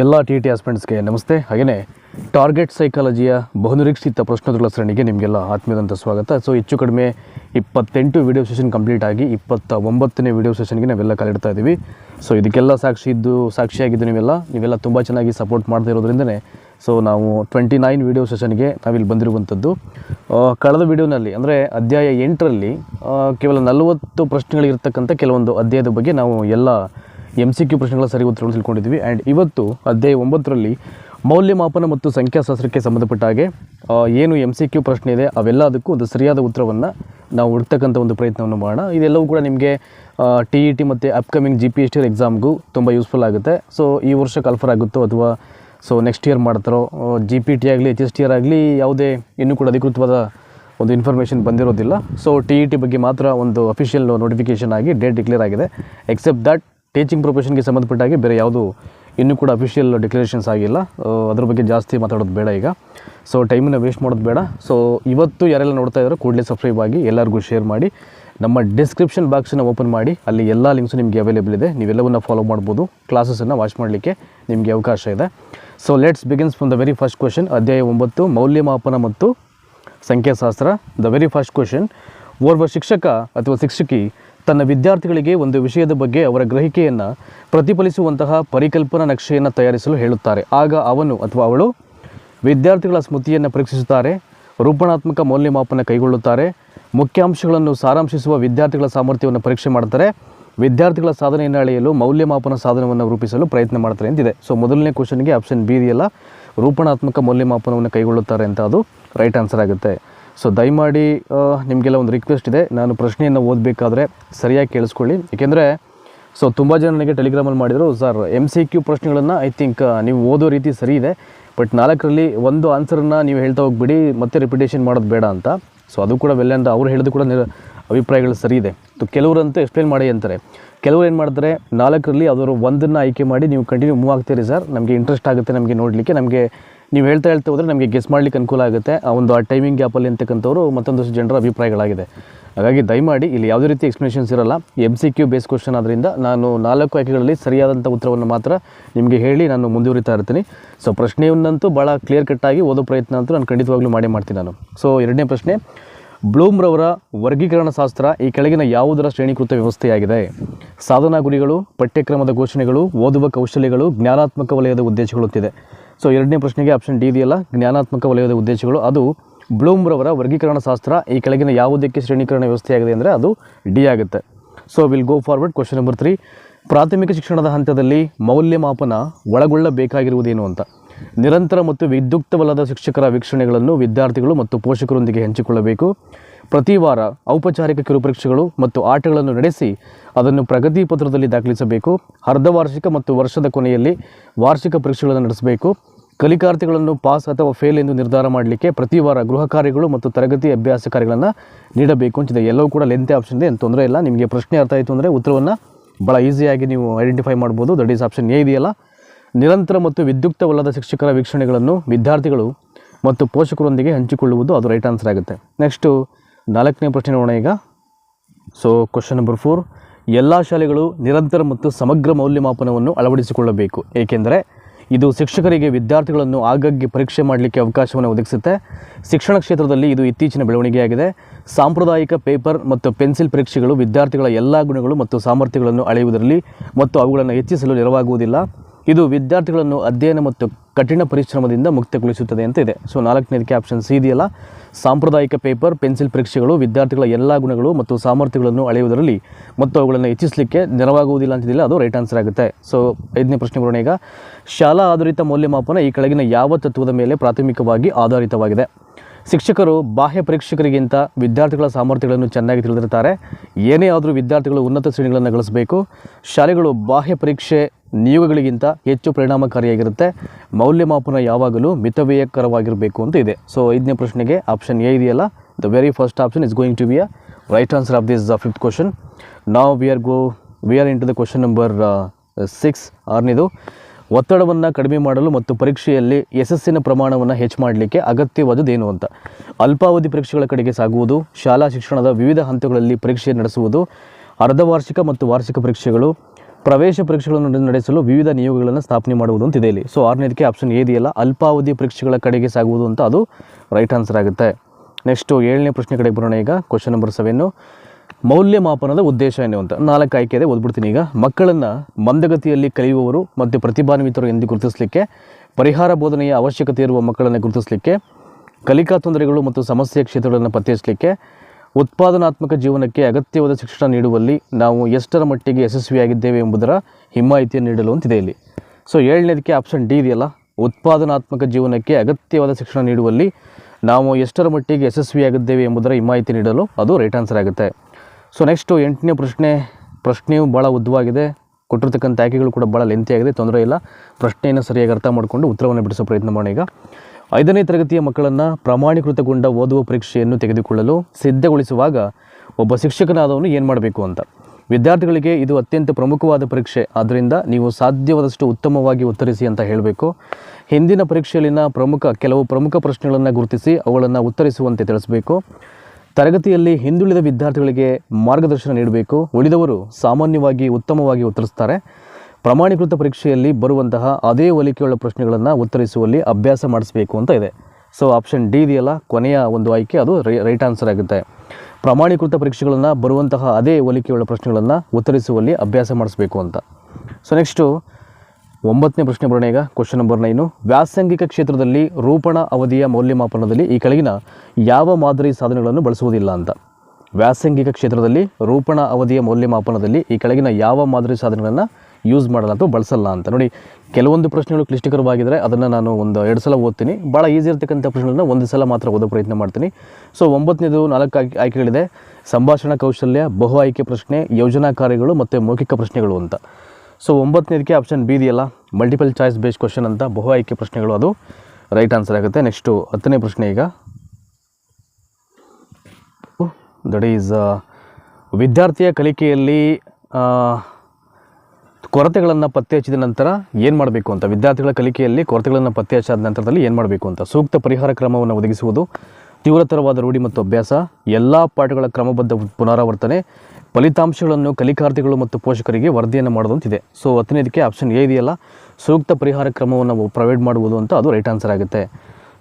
ಎಲ್ಲ T T ಆಸ್ಪೆಂಟ್ಸ್ಗೆ ನಮಸ್ತೆ. ಹಾಗೆಯೇ ಟಾರ್ಗೆಟ್ ಸೈಕಾಲಜಿಯ ಬಹುನಿರೀಕ್ಷಿತ ಪ್ರಶ್ನೋತ್ತರಗಳ ಸರಣಿಗೆ ನಿಮಗೆಲ್ಲ ಆತ್ಮೀಯದಂಥ ಸ್ವಾಗತ. ಸೊ ಹೆಚ್ಚು ಕಡಿಮೆ ಇಪ್ಪತ್ತೆಂಟು ವಿಡಿಯೋ ಸೆಷನ್ ಕಂಪ್ಲೀಟ್ ಆಗಿ ಇಪ್ಪತ್ತ ಒಂಬತ್ತನೇ ವಿಡಿಯೋ ಸೆಷನ್ಗೆ ನಾವೆಲ್ಲ ಕಾಲಿಡ್ತಾ ಇದ್ದೀವಿ. ಸೊ ಇದಕ್ಕೆಲ್ಲ ಸಾಕ್ಷಿ ಇದ್ದು, ಸಾಕ್ಷಿಯಾಗಿದ್ದು ನೀವೆಲ್ಲ ನೀವೆಲ್ಲ ತುಂಬ ಚೆನ್ನಾಗಿ ಸಪೋರ್ಟ್ ಮಾಡ್ತಾ ಇರೋದ್ರಿಂದನೇ ಸೊ ನಾವು ಟ್ವೆಂಟಿ ನೈನ್ ವಿಡಿಯೋ ಸೆಷನ್ಗೆ ನಾವಿಲ್ಲಿ ಬಂದಿರುವಂಥದ್ದು. ಕಳೆದ ವಿಡಿಯೋನಲ್ಲಿ ಅಂದರೆ ಅಧ್ಯಾಯ ಎಂಟರಲ್ಲಿ ಕೇವಲ ನಲವತ್ತು ಪ್ರಶ್ನೆಗಳಿರ್ತಕ್ಕಂಥ ಕೆಲವೊಂದು ಅಧ್ಯಾಯದ ಬಗ್ಗೆ ನಾವು ಎಲ್ಲ ಎಂ ಸಿ ಕ್ಯೂ ಪ್ರಶ್ನೆಗಳ ಸರಿ ಉತ್ತರಗಳು ತಿಳ್ಕೊಂಡಿದ್ವಿ ಆ್ಯಂಡ್ ಇವತ್ತು ಅಧ್ಯಾಯ ಒಂಬತ್ತರಲ್ಲಿ ಮೌಲ್ಯಮಾಪನ ಮತ್ತು ಸಂಖ್ಯಾಶಾಸ್ತ್ರಕ್ಕೆ ಸಂಬಂಧಪಟ್ಟ ಹಾಗೆ ಏನು ಎಂ ಸಿ ಕ್ಯೂ ಪ್ರಶ್ನೆ ಇದೆ ಅವೆಲ್ಲದಕ್ಕೂ ಒಂದು ಸರಿಯಾದ ಉತ್ತರವನ್ನು ನಾವು ಹುಡುಕ್ತಕ್ಕಂಥ ಒಂದು ಪ್ರಯತ್ನವನ್ನು ಮಾಡೋಣ. ಇದೆಲ್ಲವೂ ಕೂಡ ನಿಮಗೆ ಟಿ ಇ ಟಿ ಮತ್ತು upcoming G P S T ಎಕ್ಸಾಮ್ಗೂ ತುಂಬ ಯೂಸ್ಫುಲ್ ಆಗುತ್ತೆ. ಸೊ ಈ ವರ್ಷ ಕಲ್ಫರ್ ಆಗುತ್ತೋ ಅಥವಾ ಸೊ ನೆಕ್ಸ್ಟ್ ಇಯರ್ ಮಾಡ್ತಾರೋ ಜಿ ಪಿ ಟಿ ಆಗಲಿ ಎಚ್ ಎಸ್ ಟಿ ಆರ್ ಆಗಲಿ, ಯಾವುದೇ ಇನ್ನೂ ಕೂಡ ಅಧಿಕೃತವಾದ ಒಂದು ಇನ್ಫಾರ್ಮೇಷನ್ ಬಂದಿರೋದಿಲ್ಲ. ಸೊ ಟಿ ಇ ಟಿ ಬಗ್ಗೆ ಮಾತ್ರ ಒಂದು ಅಫಿಷಿಯಲ್ ನೋಟಿಫಿಕೇಷನ್ ಆಗಿ ಡೇಟ್ ಡಿಕ್ಲೇರ್ ಆಗಿದೆ. ಎಕ್ಸೆಪ್ಟ್ ದಟ್ ಟೀಚಿಂಗ್ ಪ್ರೊಫೆಷನ್ಗೆ ಸಂಬಂಧಪಟ್ಟಾಗಿ ಬೇರೆ ಯಾವುದು ಇನ್ನೂ ಕೂಡ ಅಫಿಷಿಯಲ್ ಡಿಕ್ಲರೇಷನ್ಸ್ ಆಗಿಲ್ಲ. ಅದ್ರ ಬಗ್ಗೆ ಜಾಸ್ತಿ ಮಾತಾಡೋದು ಬೇಡ ಈಗ. ಸೊ ಟೈಮನ್ನು ವೇಸ್ಟ್ ಮಾಡೋದು ಬೇಡ. ಸೊ ಇವತ್ತು ಯಾರೆಲ್ಲ ನೋಡ್ತಾ ಇದ್ದಾರೋ ಕೂಡಲೇ ಸಬ್ಸ್ಕ್ರೈಬ್ ಆಗಿ ಎಲ್ಲರಿಗೂ ಶೇರ್ ಮಾಡಿ, ನಮ್ಮ ಡಿಸ್ಕ್ರಿಪ್ಷನ್ ಬಾಕ್ಸನ್ನು ಓಪನ್ ಮಾಡಿ, ಅಲ್ಲಿ ಎಲ್ಲ ಲಿಂಕ್ಸು ನಿಮಗೆ ಅವೈಲೇಬಲ್ ಇದೆ. ನೀವೆಲ್ಲವನ್ನ ಫಾಲೋ ಮಾಡ್ಬೋದು. ಕ್ಲಾಸಸನ್ನು ವಾಚ್ ಮಾಡಲಿಕ್ಕೆ ನಿಮಗೆ ಅವಕಾಶ ಇದೆ. So let's begins from the very first question ಅಧ್ಯಾಯ ಒಂಬತ್ತು, ಮೌಲ್ಯಮಾಪನ ಮತ್ತು ಸಂಖ್ಯಾಶಾಸ್ತ್ರ. ದ ವೆರಿ ಫಸ್ಟ್ ಕ್ವೆಶನ್ ಓರ್ವ ಶಿಕ್ಷಕ ಅಥವಾ ಶಿಕ್ಷಕಿ ತನ್ನ ವಿದ್ಯಾರ್ಥಿಗಳಿಗೆ ಒಂದು ವಿಷಯದ ಬಗ್ಗೆ ಅವರ ಗ್ರಹಿಕೆಯನ್ನು ಪ್ರತಿಫಲಿಸುವಂತಹ ಪರಿಕಲ್ಪನಾ ನಕ್ಷೆಯನ್ನು ತಯಾರಿಸಲು ಹೇಳುತ್ತಾರೆ. ಆಗ ಅವನು ಅಥವಾ ಅವಳು ವಿದ್ಯಾರ್ಥಿಗಳ ಸ್ಮೃತಿಯನ್ನು ಪರೀಕ್ಷಿಸುತ್ತಾರೆ ರೂಪಣಾತ್ಮಕ ಮೌಲ್ಯಮಾಪನ ಕೈಗೊಳ್ಳುತ್ತಾರೆ, ಮುಖ್ಯಾಂಶಗಳನ್ನು ಸಾರಾಂಶಿಸುವ ವಿದ್ಯಾರ್ಥಿಗಳ ಸಾಮರ್ಥ್ಯವನ್ನು ಪರೀಕ್ಷೆ ಮಾಡ್ತಾರೆ, ವಿದ್ಯಾರ್ಥಿಗಳ ಸಾಧನೆಯನ್ನು ಅಳೆಯಲು ಮೌಲ್ಯಮಾಪನ ಸಾಧನವನ್ನು ರೂಪಿಸಲು ಪ್ರಯತ್ನ ಮಾಡ್ತಾರೆ ಅಂತಿದೆ ಸೊ ಮೊದಲನೇ ಕ್ವಶನ್ಗೆ ಆಪ್ಷನ್ ಬಿ ಇದೆಯಲ್ಲ, ರೂಪಣಾತ್ಮಕ ಮೌಲ್ಯಮಾಪನವನ್ನು ಕೈಗೊಳ್ಳುತ್ತಾರೆ ಅಂತ ಅದು ರೈಟ್ ಆನ್ಸರ್ ಆಗುತ್ತೆ. ಸೊ ದಯಮಾಡಿ ನಿಮಗೆಲ್ಲ ಒಂದು ರಿಕ್ವೆಸ್ಟ್ ಇದೆ. ನಾನು ಪ್ರಶ್ನೆಯನ್ನು ಓದಬೇಕಾದ್ರೆ ಸರಿಯಾಗಿ ಕೇಳಿಸ್ಕೊಳ್ಳಿ. ಏಕೆಂದರೆ ಸೊ ತುಂಬ ಜನ ನನಗೆ ಟೆಲಿಗ್ರಾಮಲ್ಲಿ ಮಾಡಿದರು ಸರ್ ಎಂ ಸಿ ಕ್ಯೂ ಪ್ರಶ್ನೆಗಳನ್ನು ಐ ಥಿಂಕ್ ನೀವು ಓದೋ ರೀತಿ ಸರಿ ಇದೆ. ಬಟ್ ನಾಲ್ಕರಲ್ಲಿ ಒಂದು ಆನ್ಸರನ್ನು ನೀವು ಹೇಳ್ತಾ ಹೋಗ್ಬಿಡಿ. ಮತ್ತೆ ರಿಪಿಟೇಷನ್ ಮಾಡೋದು ಬೇಡ ಅಂತ. ಸೊ ಅದು ಕೂಡ ವೆಲ್ಲ ಅಂತ ಅವ್ರು ಹೇಳಿದ್ರು ಕೂಡ ಅಭಿಪ್ರಾಯಗಳು ಸರಿ ಇದೆ. ಕೆಲವರಂತೂ ಎಕ್ಸ್ಪ್ಲೇನ್ ಮಾಡಿ ಅಂತಾರೆ. ಕೆಲವರು ಏನು ಮಾಡ್ತಾರೆ, ನಾಲ್ಕರಲ್ಲಿ ಅದರ ಒಂದನ್ನು ಆಯ್ಕೆ ಮಾಡಿ ನೀವು ಕಂಟಿನ್ಯೂ ಮೂವ್ ಆಗ್ತೀರಿ ಸರ್ ನಮಗೆ ಇಂಟ್ರೆಸ್ಟ್ ಆಗುತ್ತೆ ನಮಗೆ ನೋಡಲಿಕ್ಕೆ. ನಮಗೆ ನೀವು ಹೇಳ್ತಾ ಹೇಳ್ತಾ ಹೋದರೆ ನಮಗೆ ಗೆಸ್ ಮಾಡಲಿಕ್ಕೆ ಅನುಕೂಲ ಆಗುತ್ತೆ. ಆ ಒಂದು ಆ ಟೈಮಿಂಗ್ ಗ್ಯಾಪಲ್ಲಿ ಅಂತಕ್ಕಂಥವ್ರು ಮತ್ತೊಂದಷ್ಟು ಜನರ ಅಭಿಪ್ರಾಯಗಳಾಗಿದೆ. ಹಾಗಾಗಿ ದಯಮಾಡಿ ಇಲ್ಲಿ ಯಾವುದೇ ರೀತಿ ಎಕ್ಸ್ಪ್ಲನೇಷನ್ಸ್ ಇರಲ್ಲ. M C Q base question ಆದ್ದರಿಂದ ನಾನು ನಾಲ್ಕು ಆಯ್ಕೆಗಳಲ್ಲಿ ಸರಿಯಾದಂಥ ಉತ್ತರವನ್ನು ಮಾತ್ರ ನಿಮಗೆ ಹೇಳಿ ನಾನು ಮುಂದುವರಿತಾ ಇರ್ತೀನಿ. ಸೊ ಪ್ರಶ್ನೆಯನ್ನಂತೂ ಭಾಳ ಕ್ಲಿಯರ್ ಕಟ್ಟಾಗಿ ಓದೋ ಪ್ರಯತ್ನ ಅಂತೂ ನಾನು ಖಂಡಿತವಾಗ್ಲೂ ಮಾಡೇ ಮಾಡ್ತೀನಿ ನಾನು. ಸೊ ಎರಡನೇ ಪ್ರಶ್ನೆ ಬ್ಲೂಮ್ರವರ ವರ್ಗೀಕರಣ ಶಾಸ್ತ್ರ ಈ ಕೆಳಗಿನ ಯಾವುದರ ಶ್ರೇಣೀಕೃತ ವ್ಯವಸ್ಥೆಯಾಗಿದೆ? ಸಾಧನಾ ಗುರಿಗಳು, ಪಠ್ಯಕ್ರಮದ ಘೋಷಣೆಗಳು, ಓದುವ ಕೌಶಲ್ಯಗಳು, ಜ್ಞಾನಾತ್ಮಕ ವಲಯದ ಉದ್ದೇಶಗಳು ಅಂತಿದೆ ಸೊ ಎರಡನೇ ಪ್ರಶ್ನೆಗೆ ಆಪ್ಷನ್ ಡಿ ಇದೆಯಲ್ಲ? ಜ್ಞಾನಾತ್ಮಕ ವಲಯದ ಉದ್ದೇಶಗಳು. ಅದು ಬ್ಲೂಮ್ರವರ ವರ್ಗೀಕರಣ ಶಾಸ್ತ್ರ. ಈ ಕೆಳಗಿನ ಯಾವುದಕ್ಕೆ ಶ್ರೇಣೀಕರಣ ವ್ಯವಸ್ಥೆಯಾಗಿದೆ ಅಂದರೆ ಅದು ಡಿ ಆಗುತ್ತೆ. So will go forward question number three ಪ್ರಾಥಮಿಕ ಶಿಕ್ಷಣದ ಹಂತದಲ್ಲಿ ಮೌಲ್ಯಮಾಪನ ಒಳಗೊಳ್ಳಬೇಕಾಗಿರುವುದೇನು ಅಂತ? ನಿರಂತರ ಮತ್ತು ವಿದ್ಯುಕ್ತವಲ್ಲದ ಶಿಕ್ಷಕರ ವೀಕ್ಷಣೆಗಳನ್ನು ವಿದ್ಯಾರ್ಥಿಗಳು ಮತ್ತು ಪೋಷಕರೊಂದಿಗೆ ಹಂಚಿಕೊಳ್ಳಬೇಕು. ಪ್ರತಿ ವಾರ ಔಪಚಾರಿಕ ಕಿರುಪರೀಕ್ಷೆಗಳು ಮತ್ತು ಆಟಗಳನ್ನು ನಡೆಸಿ ಅದನ್ನು ಪ್ರಗತಿ ಪತ್ರದಲ್ಲಿ ದಾಖಲಿಸಬೇಕು. ಅರ್ಧವಾರ್ಷಿಕ ಮತ್ತು ವರ್ಷದ ಕೊನೆಯಲ್ಲಿ ವಾರ್ಷಿಕ ಪರೀಕ್ಷೆಗಳನ್ನು ನಡೆಸಬೇಕು. ಕಲಿಕಾರ್ಥಿಗಳನ್ನು ಪಾಸ್ ಅಥವಾ ಫೇಲ್ ಎಂದು ನಿರ್ಧಾರ ಮಾಡಲಿಕ್ಕೆ ಪ್ರತಿ ವಾರ ಗೃಹ ಕಾರ್ಯಗಳು ಮತ್ತು ತರಗತಿ ಅಭ್ಯಾಸ ಕಾರ್ಯಗಳನ್ನು ನೀಡಬೇಕು ಅಂತಿದೆ. ಎಲ್ಲವೂ ಕೂಡ ಲೆಂತೆ ಆಪ್ಷನ್ ಇದೆ. ಏನು ತೊಂದರೆ ಇಲ್ಲ. ನಿಮಗೆ ಪ್ರಶ್ನೆ ಅರ್ಥ ಆಯಿತು ಅಂದರೆ ಉತ್ತರವನ್ನು ಭಾಳ ಈಸಿಯಾಗಿ ನೀವು ಐಡೆಂಟಿಫೈ ಮಾಡ್ಬೋದು. ದಟ್ ಈಸ್ ಆಪ್ಷನ್ ಎ ಇದೆಯಲ್ಲ. ನಿರಂತರ ಮತ್ತು ವಿದ್ಯುಕ್ತವಲ್ಲದ ಶಿಕ್ಷಕರ ವೀಕ್ಷಣೆಗಳನ್ನು ವಿದ್ಯಾರ್ಥಿಗಳು ಮತ್ತು ಪೋಷಕರೊಂದಿಗೆ ಹಂಚಿಕೊಳ್ಳುವುದು ಅದು ರೈಟ್ ಆನ್ಸರ್ ಆಗುತ್ತೆ. ನೆಕ್ಸ್ಟು ನಾಲ್ಕನೇ ಪ್ರಶ್ನೆ ನೋಡೋಣ ಈಗ. ಸೊ ಕ್ವಶನ್ ನಂಬರ್ ಫೋರ್ ಎಲ್ಲ ಶಾಲೆಗಳು ನಿರಂತರ ಮತ್ತು ಸಮಗ್ರ ಮೌಲ್ಯಮಾಪನವನ್ನು ಅಳವಡಿಸಿಕೊಳ್ಳಬೇಕು. ಏಕೆಂದರೆ ಇದು ಶಿಕ್ಷಕರಿಗೆ ವಿದ್ಯಾರ್ಥಿಗಳನ್ನು ಆಗಾಗ್ಗೆ ಪರೀಕ್ಷೆ ಮಾಡಲಿಕ್ಕೆ ಅವಕಾಶವನ್ನು ಒದಗಿಸುತ್ತೆ. ಶಿಕ್ಷಣ ಕ್ಷೇತ್ರದಲ್ಲಿ ಇದು ಇತ್ತೀಚಿನ ಬೆಳವಣಿಗೆಯಾಗಿದೆ. ಸಾಂಪ್ರದಾಯಿಕ ಪೇಪರ್ ಮತ್ತು ಪೆನ್ಸಿಲ್ ಪರೀಕ್ಷೆಗಳು ವಿದ್ಯಾರ್ಥಿಗಳ ಎಲ್ಲ ಗುಣಗಳು ಮತ್ತು ಸಾಮರ್ಥ್ಯಗಳನ್ನು ಅಳೆಯುವುದರಲ್ಲಿ ಮತ್ತು ಅವುಗಳನ್ನು ಹೆಚ್ಚಿಸಲು ನೆರವಾಗುವುದಿಲ್ಲ. ಇದು ವಿದ್ಯಾರ್ಥಿಗಳನ್ನು ಅಧ್ಯಯನ ಮತ್ತು ಕಠಿಣ ಪರಿಶ್ರಮದಿಂದ ಮುಕ್ತಗೊಳಿಸುತ್ತದೆ ಅಂತ ಇದೆ. ಸೊ ನಾಲ್ಕನೇದಕ್ಕೆ ಆಪ್ಷನ್ ಸಿ ಇದೆಯಲ್ಲ ಸಾಂಪ್ರದಾಯಿಕ ಪೇಪರ್ ಪೆನ್ಸಿಲ್ ಪರೀಕ್ಷೆಗಳು, ವಿದ್ಯಾರ್ಥಿಗಳ ಎಲ್ಲ ಗುಣಗಳು ಮತ್ತು ಸಾಮರ್ಥ್ಯಗಳನ್ನು ಅಳೆಯುವುದರಲ್ಲಿ ಮತ್ತು ಅವುಗಳನ್ನು ಹೆಚ್ಚಿಸಲಿಕ್ಕೆ ನೆರವಾಗುವುದಿಲ್ಲ ಅಂತಿದ್ದಿಲ್ಲ, ಅದು ರೈಟ್ ಆನ್ಸರ್ ಆಗುತ್ತೆ. ಸೊ ಐದನೇ ಪ್ರಶ್ನೆ ಬರೋಣ ಈಗ. ಶಾಲಾ ಆಧಾರಿತ ಮೌಲ್ಯಮಾಪನ ಈ ಕೆಳಗಿನ ಯಾವ ತತ್ವದ ಮೇಲೆ ಪ್ರಾಥಮಿಕವಾಗಿ ಆಧಾರಿತವಾಗಿದೆ? ಶಿಕ್ಷಕರು, ಬಾಹ್ಯ ಪರೀಕ್ಷಕರಿಗಿಂತ ವಿದ್ಯಾರ್ಥಿಗಳ ಸಾಮರ್ಥ್ಯಗಳನ್ನು ಚೆನ್ನಾಗಿ ತಿಳಿದಿರ್ತಾರೆ. ಏನೇ ಆದರೂ ವಿದ್ಯಾರ್ಥಿಗಳು ಉನ್ನತ ಶ್ರೇಣಿಗಳನ್ನು ಗಳಿಸಬೇಕು. ಶಾಲೆಗಳು ಬಾಹ್ಯ ಪರೀಕ್ಷೆ ನಿಯೋಗಗಳಿಗಿಂತ ಹೆಚ್ಚು ಪರಿಣಾಮಕಾರಿಯಾಗಿರುತ್ತೆ. ಮೌಲ್ಯಮಾಪನ ಯಾವಾಗಲೂ ಮಿತವ್ಯಯಕರವಾಗಿರಬೇಕು ಅಂತ ಇದೆ. ಸೊ ಐದನೇ ಪ್ರಶ್ನೆಗೆ ಆಪ್ಷನ್ ಎ ಇದೆಯಲ್ಲ? The very first option is going to be a right answer of this fifth question ನಾವು we are go we are in to the question number six ಆರನೇದು. ಒತ್ತಡವನ್ನು ಕಡಿಮೆ ಮಾಡಲು ಮತ್ತು ಪರೀಕ್ಷೆಯಲ್ಲಿ ಯಶಸ್ಸಿನ ಪ್ರಮಾಣವನ್ನು ಹೆಚ್ಚು ಮಾಡಲಿಕ್ಕೆ ಅಗತ್ಯವಾದುದೇನು ಅಂತ. ಅಲ್ಪಾವಧಿ ಪರೀಕ್ಷೆಗಳ ಕಡೆಗೆ ಸಾಗುವುದು, ಶಾಲಾ ಶಿಕ್ಷಣದ ವಿವಿಧ ಹಂತಗಳಲ್ಲಿ ಪರೀಕ್ಷೆ ನಡೆಸುವುದು, ಅರ್ಧವಾರ್ಷಿಕ ಮತ್ತು ವಾರ್ಷಿಕ ಪರೀಕ್ಷೆಗಳು, ಪ್ರವೇಶ ಪರೀಕ್ಷೆಗಳನ್ನು ನಡೆ- ನಡೆಸಲು ವಿವಿಧ ನಿಯೋಗಗಳನ್ನು ಸ್ಥಾಪನೆ ಮಾಡುವುದು ಅಂತ ಇದೆ ಇಲ್ಲಿ. ಸೊ ಆರನೇದಕ್ಕೆ ಆಪ್ಷನ್ ಎ ಇದೆಯಲ್ಲ, ಅಲ್ಪಾವಧಿ ಪರೀಕ್ಷೆಗಳ ಕಡೆಗೆ ಸಾಗುವುದು ಅಂತ ಅದು ರೈಟ್ ಆನ್ಸರ್ ಆಗುತ್ತೆ. ನೆಕ್ಸ್ಟು ಏಳನೇ ಪ್ರಶ್ನೆ ಕಡೆಗೆ ಬರೋಣ ಈಗ. ಕ್ವಶನ್ ನಂಬರ್ ಸೆವೆನ್ನು ಮೌಲ್ಯಮಾಪನದ ಉದ್ದೇಶ ಏನು ಅಂತ? ನಾಲ್ಕು ಆಯ್ಕೆ ಇದೆ ಓದ್ಬಿಡ್ತೀನಿ ಈಗ. ಮಕ್ಕಳನ್ನು ಮಂದಗತಿಯಲ್ಲಿ ಕಲಿಯುವವರು ಮತ್ತು ಪ್ರತಿಭಾನ್ವಿತರು ಎಂದು ಗುರುತಿಸಲಿಕ್ಕೆ, ಪರಿಹಾರ ಬೋಧನೆಯ ಅವಶ್ಯಕತೆ ಇರುವ ಮಕ್ಕಳನ್ನು ಗುರುತಿಸಲಿಕ್ಕೆ, ಕಲಿಕಾ ತೊಂದರೆಗಳು ಮತ್ತು ಸಮಸ್ಯೆ ಕ್ಷೇತ್ರಗಳನ್ನು ಪತ್ತೆಹಚ್ಚಲಿಕ್ಕೆ, ಉತ್ಪಾದನಾತ್ಮಕ ಜೀವನಕ್ಕೆ ಅಗತ್ಯವಾದ ಶಿಕ್ಷಣ ನೀಡುವಲ್ಲಿ ನಾವು ಎಷ್ಟರ ಮಟ್ಟಿಗೆ ಯಶಸ್ವಿಯಾಗಿದ್ದೇವೆ ಎಂಬುದರ ಹಿಮಾಯಿತಿಯನ್ನು ನೀಡಲು ಅಂತಿದೆ ಇಲ್ಲಿ. ಸೊ ಏಳನೇದಕ್ಕೆ ಆಪ್ಷನ್ ಡಿ ಇದೆಯಲ್ಲ? ಉತ್ಪಾದನಾತ್ಮಕ ಜೀವನಕ್ಕೆ ಅಗತ್ಯವಾದ ಶಿಕ್ಷಣ ನೀಡುವಲ್ಲಿ ನಾವು ಎಷ್ಟರ ಮಟ್ಟಿಗೆ ಯಶಸ್ವಿಯಾಗಿದ್ದೇವೆ ಎಂಬುದರ ಹಿಮಾಯಿತಿ ನೀಡಲು ಅದು ರೈಟ್ ಆನ್ಸರ್ ಆಗುತ್ತೆ. ಸೊ ನೆಕ್ಸ್ಟು ಎಂಟನೇ ಪ್ರಶ್ನೆ, ಪ್ರಶ್ನೆಯು ಭಾಳ ಉದ್ದವಾಗಿದೆ. ಕೊಟ್ಟಿರ್ತಕ್ಕಂಥ ಆಯ್ಕೆಗಳು ಕೂಡ ಭಾಳ ಲೆಂತಿ ಆಗಿದೆ, ತೊಂದರೆ ಇಲ್ಲ. ಪ್ರಶ್ನೆಯನ್ನು ಸರಿಯಾಗಿ ಅರ್ಥ ಮಾಡಿಕೊಂಡು ಉತ್ತರವನ್ನು ಬಿಡಿಸೋ ಪ್ರಯತ್ನ ಮಾಡೋಣ ಈಗ. ಐದನೇ ತರಗತಿಯ ಮಕ್ಕಳನ್ನು ಪ್ರಮಾಣೀಕೃತಗೊಂಡ ಓದುವ ಪರೀಕ್ಷೆಯನ್ನು ತೆಗೆದುಕೊಳ್ಳಲು ಸಿದ್ಧಗೊಳಿಸುವಾಗ ಒಬ್ಬ ಶಿಕ್ಷಕನಾದವನು ಏನು ಮಾಡಬೇಕು ಅಂತ. ವಿದ್ಯಾರ್ಥಿಗಳಿಗೆ ಇದು ಅತ್ಯಂತ ಪ್ರಮುಖವಾದ ಪರೀಕ್ಷೆ ಆದ್ದರಿಂದ ನೀವು ಸಾಧ್ಯವಾದಷ್ಟು ಉತ್ತಮವಾಗಿ ಉತ್ತರಿಸಿ ಅಂತ ಹೇಳಬೇಕು. ಹಿಂದಿನ ಪರೀಕ್ಷೆಯಲ್ಲಿನ ಪ್ರಮುಖ, ಕೆಲವು ಪ್ರಮುಖ ಪ್ರಶ್ನೆಗಳನ್ನು ಗುರುತಿಸಿ ಅವುಗಳನ್ನು ಉತ್ತರಿಸುವಂತೆ ತಿಳಿಸಬೇಕು. ತರಗತಿಯಲ್ಲಿ ಹಿಂದುಳಿದ ವಿದ್ಯಾರ್ಥಿಗಳಿಗೆ ಮಾರ್ಗದರ್ಶನ ನೀಡಬೇಕು. ಉಳಿದವರು ಸಾಮಾನ್ಯವಾಗಿ ಉತ್ತಮವಾಗಿ ಉತ್ತರಿಸ್ತಾರೆ ಪ್ರಮಾಣೀಕೃತ ಪರೀಕ್ಷೆಯಲ್ಲಿ ಬರುವಂತಹ ಅದೇ ಒಲಿಕೆಯುಳ್ಳ ಪ್ರಶ್ನೆಗಳನ್ನು ಉತ್ತರಿಸುವಲ್ಲಿ ಅಭ್ಯಾಸ ಮಾಡಿಸಬೇಕು ಅಂತ ಇದೆ. ಸೊ ಆಪ್ಷನ್ ಡಿ ಇದೆಯಲ್ಲ, ಕೊನೆಯ ಒಂದು ಆಯ್ಕೆ, ಅದು ರೈಟ್ ಆನ್ಸರ್ ಆಗುತ್ತೆ. ಪ್ರಮಾಣೀಕೃತ ಪರೀಕ್ಷೆಗಳನ್ನು ಬರುವಂತಹ ಅದೇ ಒಲಿಕೆಯುಳ್ಳ ಪ್ರಶ್ನೆಗಳನ್ನು ಉತ್ತರಿಸುವಲ್ಲಿ ಅಭ್ಯಾಸ ಮಾಡಿಸಬೇಕು ಅಂತ. ಸೊ ನೆಕ್ಸ್ಟು ಒಂಬತ್ತನೇ ಪ್ರಶ್ನೆ ಬರೋಣ ಈಗ. ಕ್ವಶನ್ ನಂಬರ್ ನೈನು ವ್ಯಾಸಂಗಿಕ ಕ್ಷೇತ್ರದಲ್ಲಿ ರೂಪಣ ಅವಧಿಯ ಮೌಲ್ಯಮಾಪನದಲ್ಲಿ ಈ ಕೆಳಗಿನ ಯಾವ ಮಾದರಿ ಸಾಧನಗಳನ್ನು ಬಳಸುವುದಿಲ್ಲ ಅಂತ. ವ್ಯಾಸಂಗಿಕ ಕ್ಷೇತ್ರದಲ್ಲಿ ರೂಪಣ ಅವಧಿಯ ಮೌಲ್ಯಮಾಪನದಲ್ಲಿ ಈ ಕೆಳಗಿನ ಯಾವ ಮಾದರಿ ಸಾಧನಗಳನ್ನು ಯೂಸ್ ಮಾಡಲ್ಲ ಅಥವಾ ಬಳಸಲ್ಲ ಅಂತ. ನೋಡಿ, ಕೆಲವೊಂದು ಪ್ರಶ್ನೆಗಳು ಕ್ಲಿಷ್ಟಕರವಾಗಿದ್ದರೆ ಅದನ್ನು ನಾನು ಒಂದು ಎರಡು ಸಲ ಓದ್ತೀನಿ. ಭಾಳ ಈಸಿ ಇರ್ತಕ್ಕಂಥ ಪ್ರಶ್ನೆಗಳನ್ನ ಒಂದು ಸಲ ಮಾತ್ರ ಓದೋ ಪ್ರಯತ್ನ ಮಾಡ್ತೀನಿ. ಸೊ ಒಂಬತ್ತನೇದು ನಾಲ್ಕು ಆಯ್ಕೆ ಆಯ್ಕೆಗಳಿದೆ. ಸಂಭಾಷಣಾ ಕೌಶಲ್ಯ, ಬಹು ಆಯ್ಕೆ ಪ್ರಶ್ನೆ, ಯೋಜನಾ ಕಾರ್ಯಗಳು ಮತ್ತು ಮೌಖಿಕ ಪ್ರಶ್ನೆಗಳು ಅಂತ. ಸೊ ಒಂಬತ್ತನೇದಕ್ಕೆ ಆಪ್ಷನ್ ಬಿ ಇದೆಯಲ್ಲ? ಮಲ್ಟಿಪಲ್ ಚಾಯ್ಸ್ ಬೇಸ್ ಕ್ವಶನ್ ಅಂತ ಬಹು ಆಯ್ಕೆ ಪ್ರಶ್ನೆಗಳು ಅದು. ರೈಟ್ ಆನ್ಸರ್ ಆಗುತ್ತೆ. ನೆಕ್ಸ್ಟು ಹತ್ತನೇ ಪ್ರಶ್ನೆ ಈಗ. ದಟ್ ಈಸ್ ವಿದ್ಯಾರ್ಥಿಯ ಕಲಿಕೆಯಲ್ಲಿ ಕೊರತೆಗಳನ್ನು ಪತ್ತೆ ಹಚ್ಚಿದ ನಂತರ ಏನು ಮಾಡಬೇಕು ಅಂತ? ವಿದ್ಯಾರ್ಥಿಗಳ ಕಲಿಕೆಯಲ್ಲಿ ಕೊರತೆಗಳನ್ನು ಪತ್ತೆ ಹಚ್ಚಾದ ನಂತರದಲ್ಲಿ ಏನು ಮಾಡಬೇಕು ಅಂತ? ಸೂಕ್ತ ಪರಿಹಾರ ಕ್ರಮವನ್ನು ಒದಗಿಸುವುದು, ತೀವ್ರತರವಾದ ರೂಢಿ ಮತ್ತು ಅಭ್ಯಾಸ, ಎಲ್ಲ ಪಾಠಗಳ ಕ್ರಮಬದ್ಧ ಪುನರಾವರ್ತನೆ ಫಲಿತಾಂಶಗಳನ್ನು ಕಲಿಕಾರ್ಥಿಗಳು ಮತ್ತು ಪೋಷಕರಿಗೆ ವರದಿಯನ್ನು ಮಾಡುವಂತಿದೆ ಸೊ ಹತ್ತನೇದಕ್ಕೆ ಆಪ್ಷನ್ ಎ ಇದೆಯಲ್ಲ? ಸೂಕ್ತ ಪರಿಹಾರ ಕ್ರಮವನ್ನು ಪ್ರೊವೈಡ್ ಮಾಡುವುದು ಅಂತ ಅದು ರೈಟ್ ಆನ್ಸರ್ ಆಗುತ್ತೆ.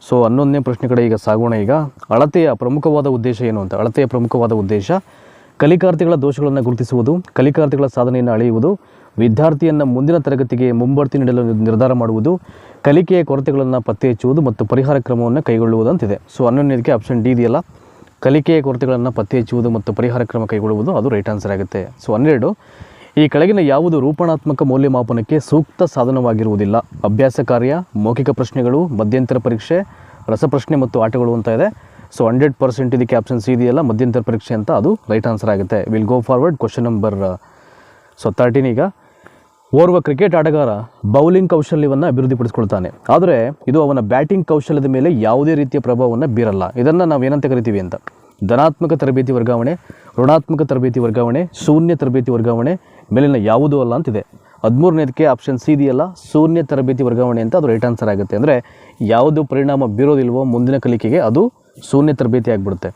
ಸೊ ಹನ್ನೊಂದನೇ ಪ್ರಶ್ನೆ ಕಡೆ ಈಗ ಸಾಗೋಣ ಈಗ. ಅಳತೆಯ ಪ್ರಮುಖವಾದ ಉದ್ದೇಶ ಏನು ಅಂತ? ಅಳತೆಯ ಪ್ರಮುಖವಾದ ಉದ್ದೇಶ ಕಲಿಕಾರ್ಥಿಗಳ ದೋಷಗಳನ್ನು ಗುರುತಿಸುವುದು ಕಲಿಕಾರ್ಥಿಗಳ ಸಾಧನೆಯನ್ನು ಅಳೆಯುವುದು, ವಿದ್ಯಾರ್ಥಿಯನ್ನು ಮುಂದಿನ ತರಗತಿಗೆ ಮುಂಬಡ್ತಿ ನೀಡಲು ನಿರ್ಧಾರ ಮಾಡುವುದು, ಕಲಿಕೆಯ ಕೊರತೆಗಳನ್ನು ಪತ್ತೆ ಹಚ್ಚುವುದು ಮತ್ತು ಪರಿಹಾರ ಕ್ರಮವನ್ನು ಕೈಗೊಳ್ಳುವುದಂತಿದೆ. ಸೊ ಹನ್ನೊಂದನೇದಕ್ಕೆ ಆಪ್ಷನ್ ಡಿ ಇದೆಯಲ್ಲ? ಕಲಿಕೆಯ ಕೊರತೆಗಳನ್ನು ಪತ್ತೆ ಹಚ್ಚುವುದು ಮತ್ತು ಪರಿಹಾರ ಕ್ರಮ ಕೈಗೊಳ್ಳುವುದು ಅದು ರೈಟ್ ಆನ್ಸರ್ ಆಗುತ್ತೆ. ಸೊ ಹನ್ನೆರಡು, ಈ ಕೆಳಗಿನ ಯಾವುದು ರೂಪಣಾತ್ಮಕ ಮೌಲ್ಯಮಾಪನಕ್ಕೆ ಸೂಕ್ತ ಸಾಧನವಾಗಿರುವುದಿಲ್ಲ? ಅಭ್ಯಾಸ ಕಾರ್ಯ, ಮೌಖಿಕ ಪ್ರಶ್ನೆಗಳು, ಮಧ್ಯಂತರ ಪರೀಕ್ಷೆ, ರಸಪ್ರಶ್ನೆ ಮತ್ತು ಆಟಗಳು ಅಂತ ಇದೆ. ಸೊ ಹಂಡ್ರೆಡ್ ಪರ್ಸೆಂಟ್ ಇದಕ್ಕೆ ಆಪ್ಷನ್ ಸಿ ಇದೆಯಲ್ಲ, ಮಧ್ಯಂತರ ಪರೀಕ್ಷೆ ಅಂತ ಅದು ರೈಟ್ ಆನ್ಸರ್ ಆಗುತ್ತೆ. Will go forward question number so thirteen ಈಗ. ಓರ್ವ ಕ್ರಿಕೆಟ್ ಆಟಗಾರ ಬೌಲಿಂಗ್ ಕೌಶಲ್ಯವನ್ನು ಅಭಿವೃದ್ಧಿಪಡಿಸ್ಕೊಳ್ತಾನೆ. ಆದರೆ ಇದು ಅವನ ಬ್ಯಾಟಿಂಗ್ ಕೌಶಲ್ಯದ ಮೇಲೆ ಯಾವುದೇ ರೀತಿಯ ಪ್ರಭಾವವನ್ನು ಬೀರಲ್ಲ. ಇದನ್ನು ನಾವು ಏನಂತ ಕರಿತೀವಿ ಅಂತ. ಧನಾತ್ಮಕ ತರಬೇತಿ ವರ್ಗಾವಣೆ, ಋಣಾತ್ಮಕ ತರಬೇತಿ ವರ್ಗಾವಣೆ, ಶೂನ್ಯ ತರಬೇತಿ ವರ್ಗಾವಣೆ ಮೇಲಿನ ಯಾವುದೂ ಅಲ್ಲ ಅಂತಿದೆ. ಹದಿಮೂರನೇದಕ್ಕೆ ಆಪ್ಷನ್ ಸಿ ಇದೆಯಲ್ಲ, ಶೂನ್ಯ ತರಬೇತಿ ವರ್ಗಾವಣೆ ಅಂತ ಅದು ರೈಟ್ ಆನ್ಸರ್ ಆಗುತ್ತೆ. ಅಂದರೆ ಯಾವುದು ಪರಿಣಾಮ ಬೀರೋದಿಲ್ವೋ ಮುಂದಿನ ಕಲಿಕೆಗೆ ಅದು ಶೂನ್ಯ ತರಬೇತಿ ಆಗಿಬಿಡುತ್ತೆ.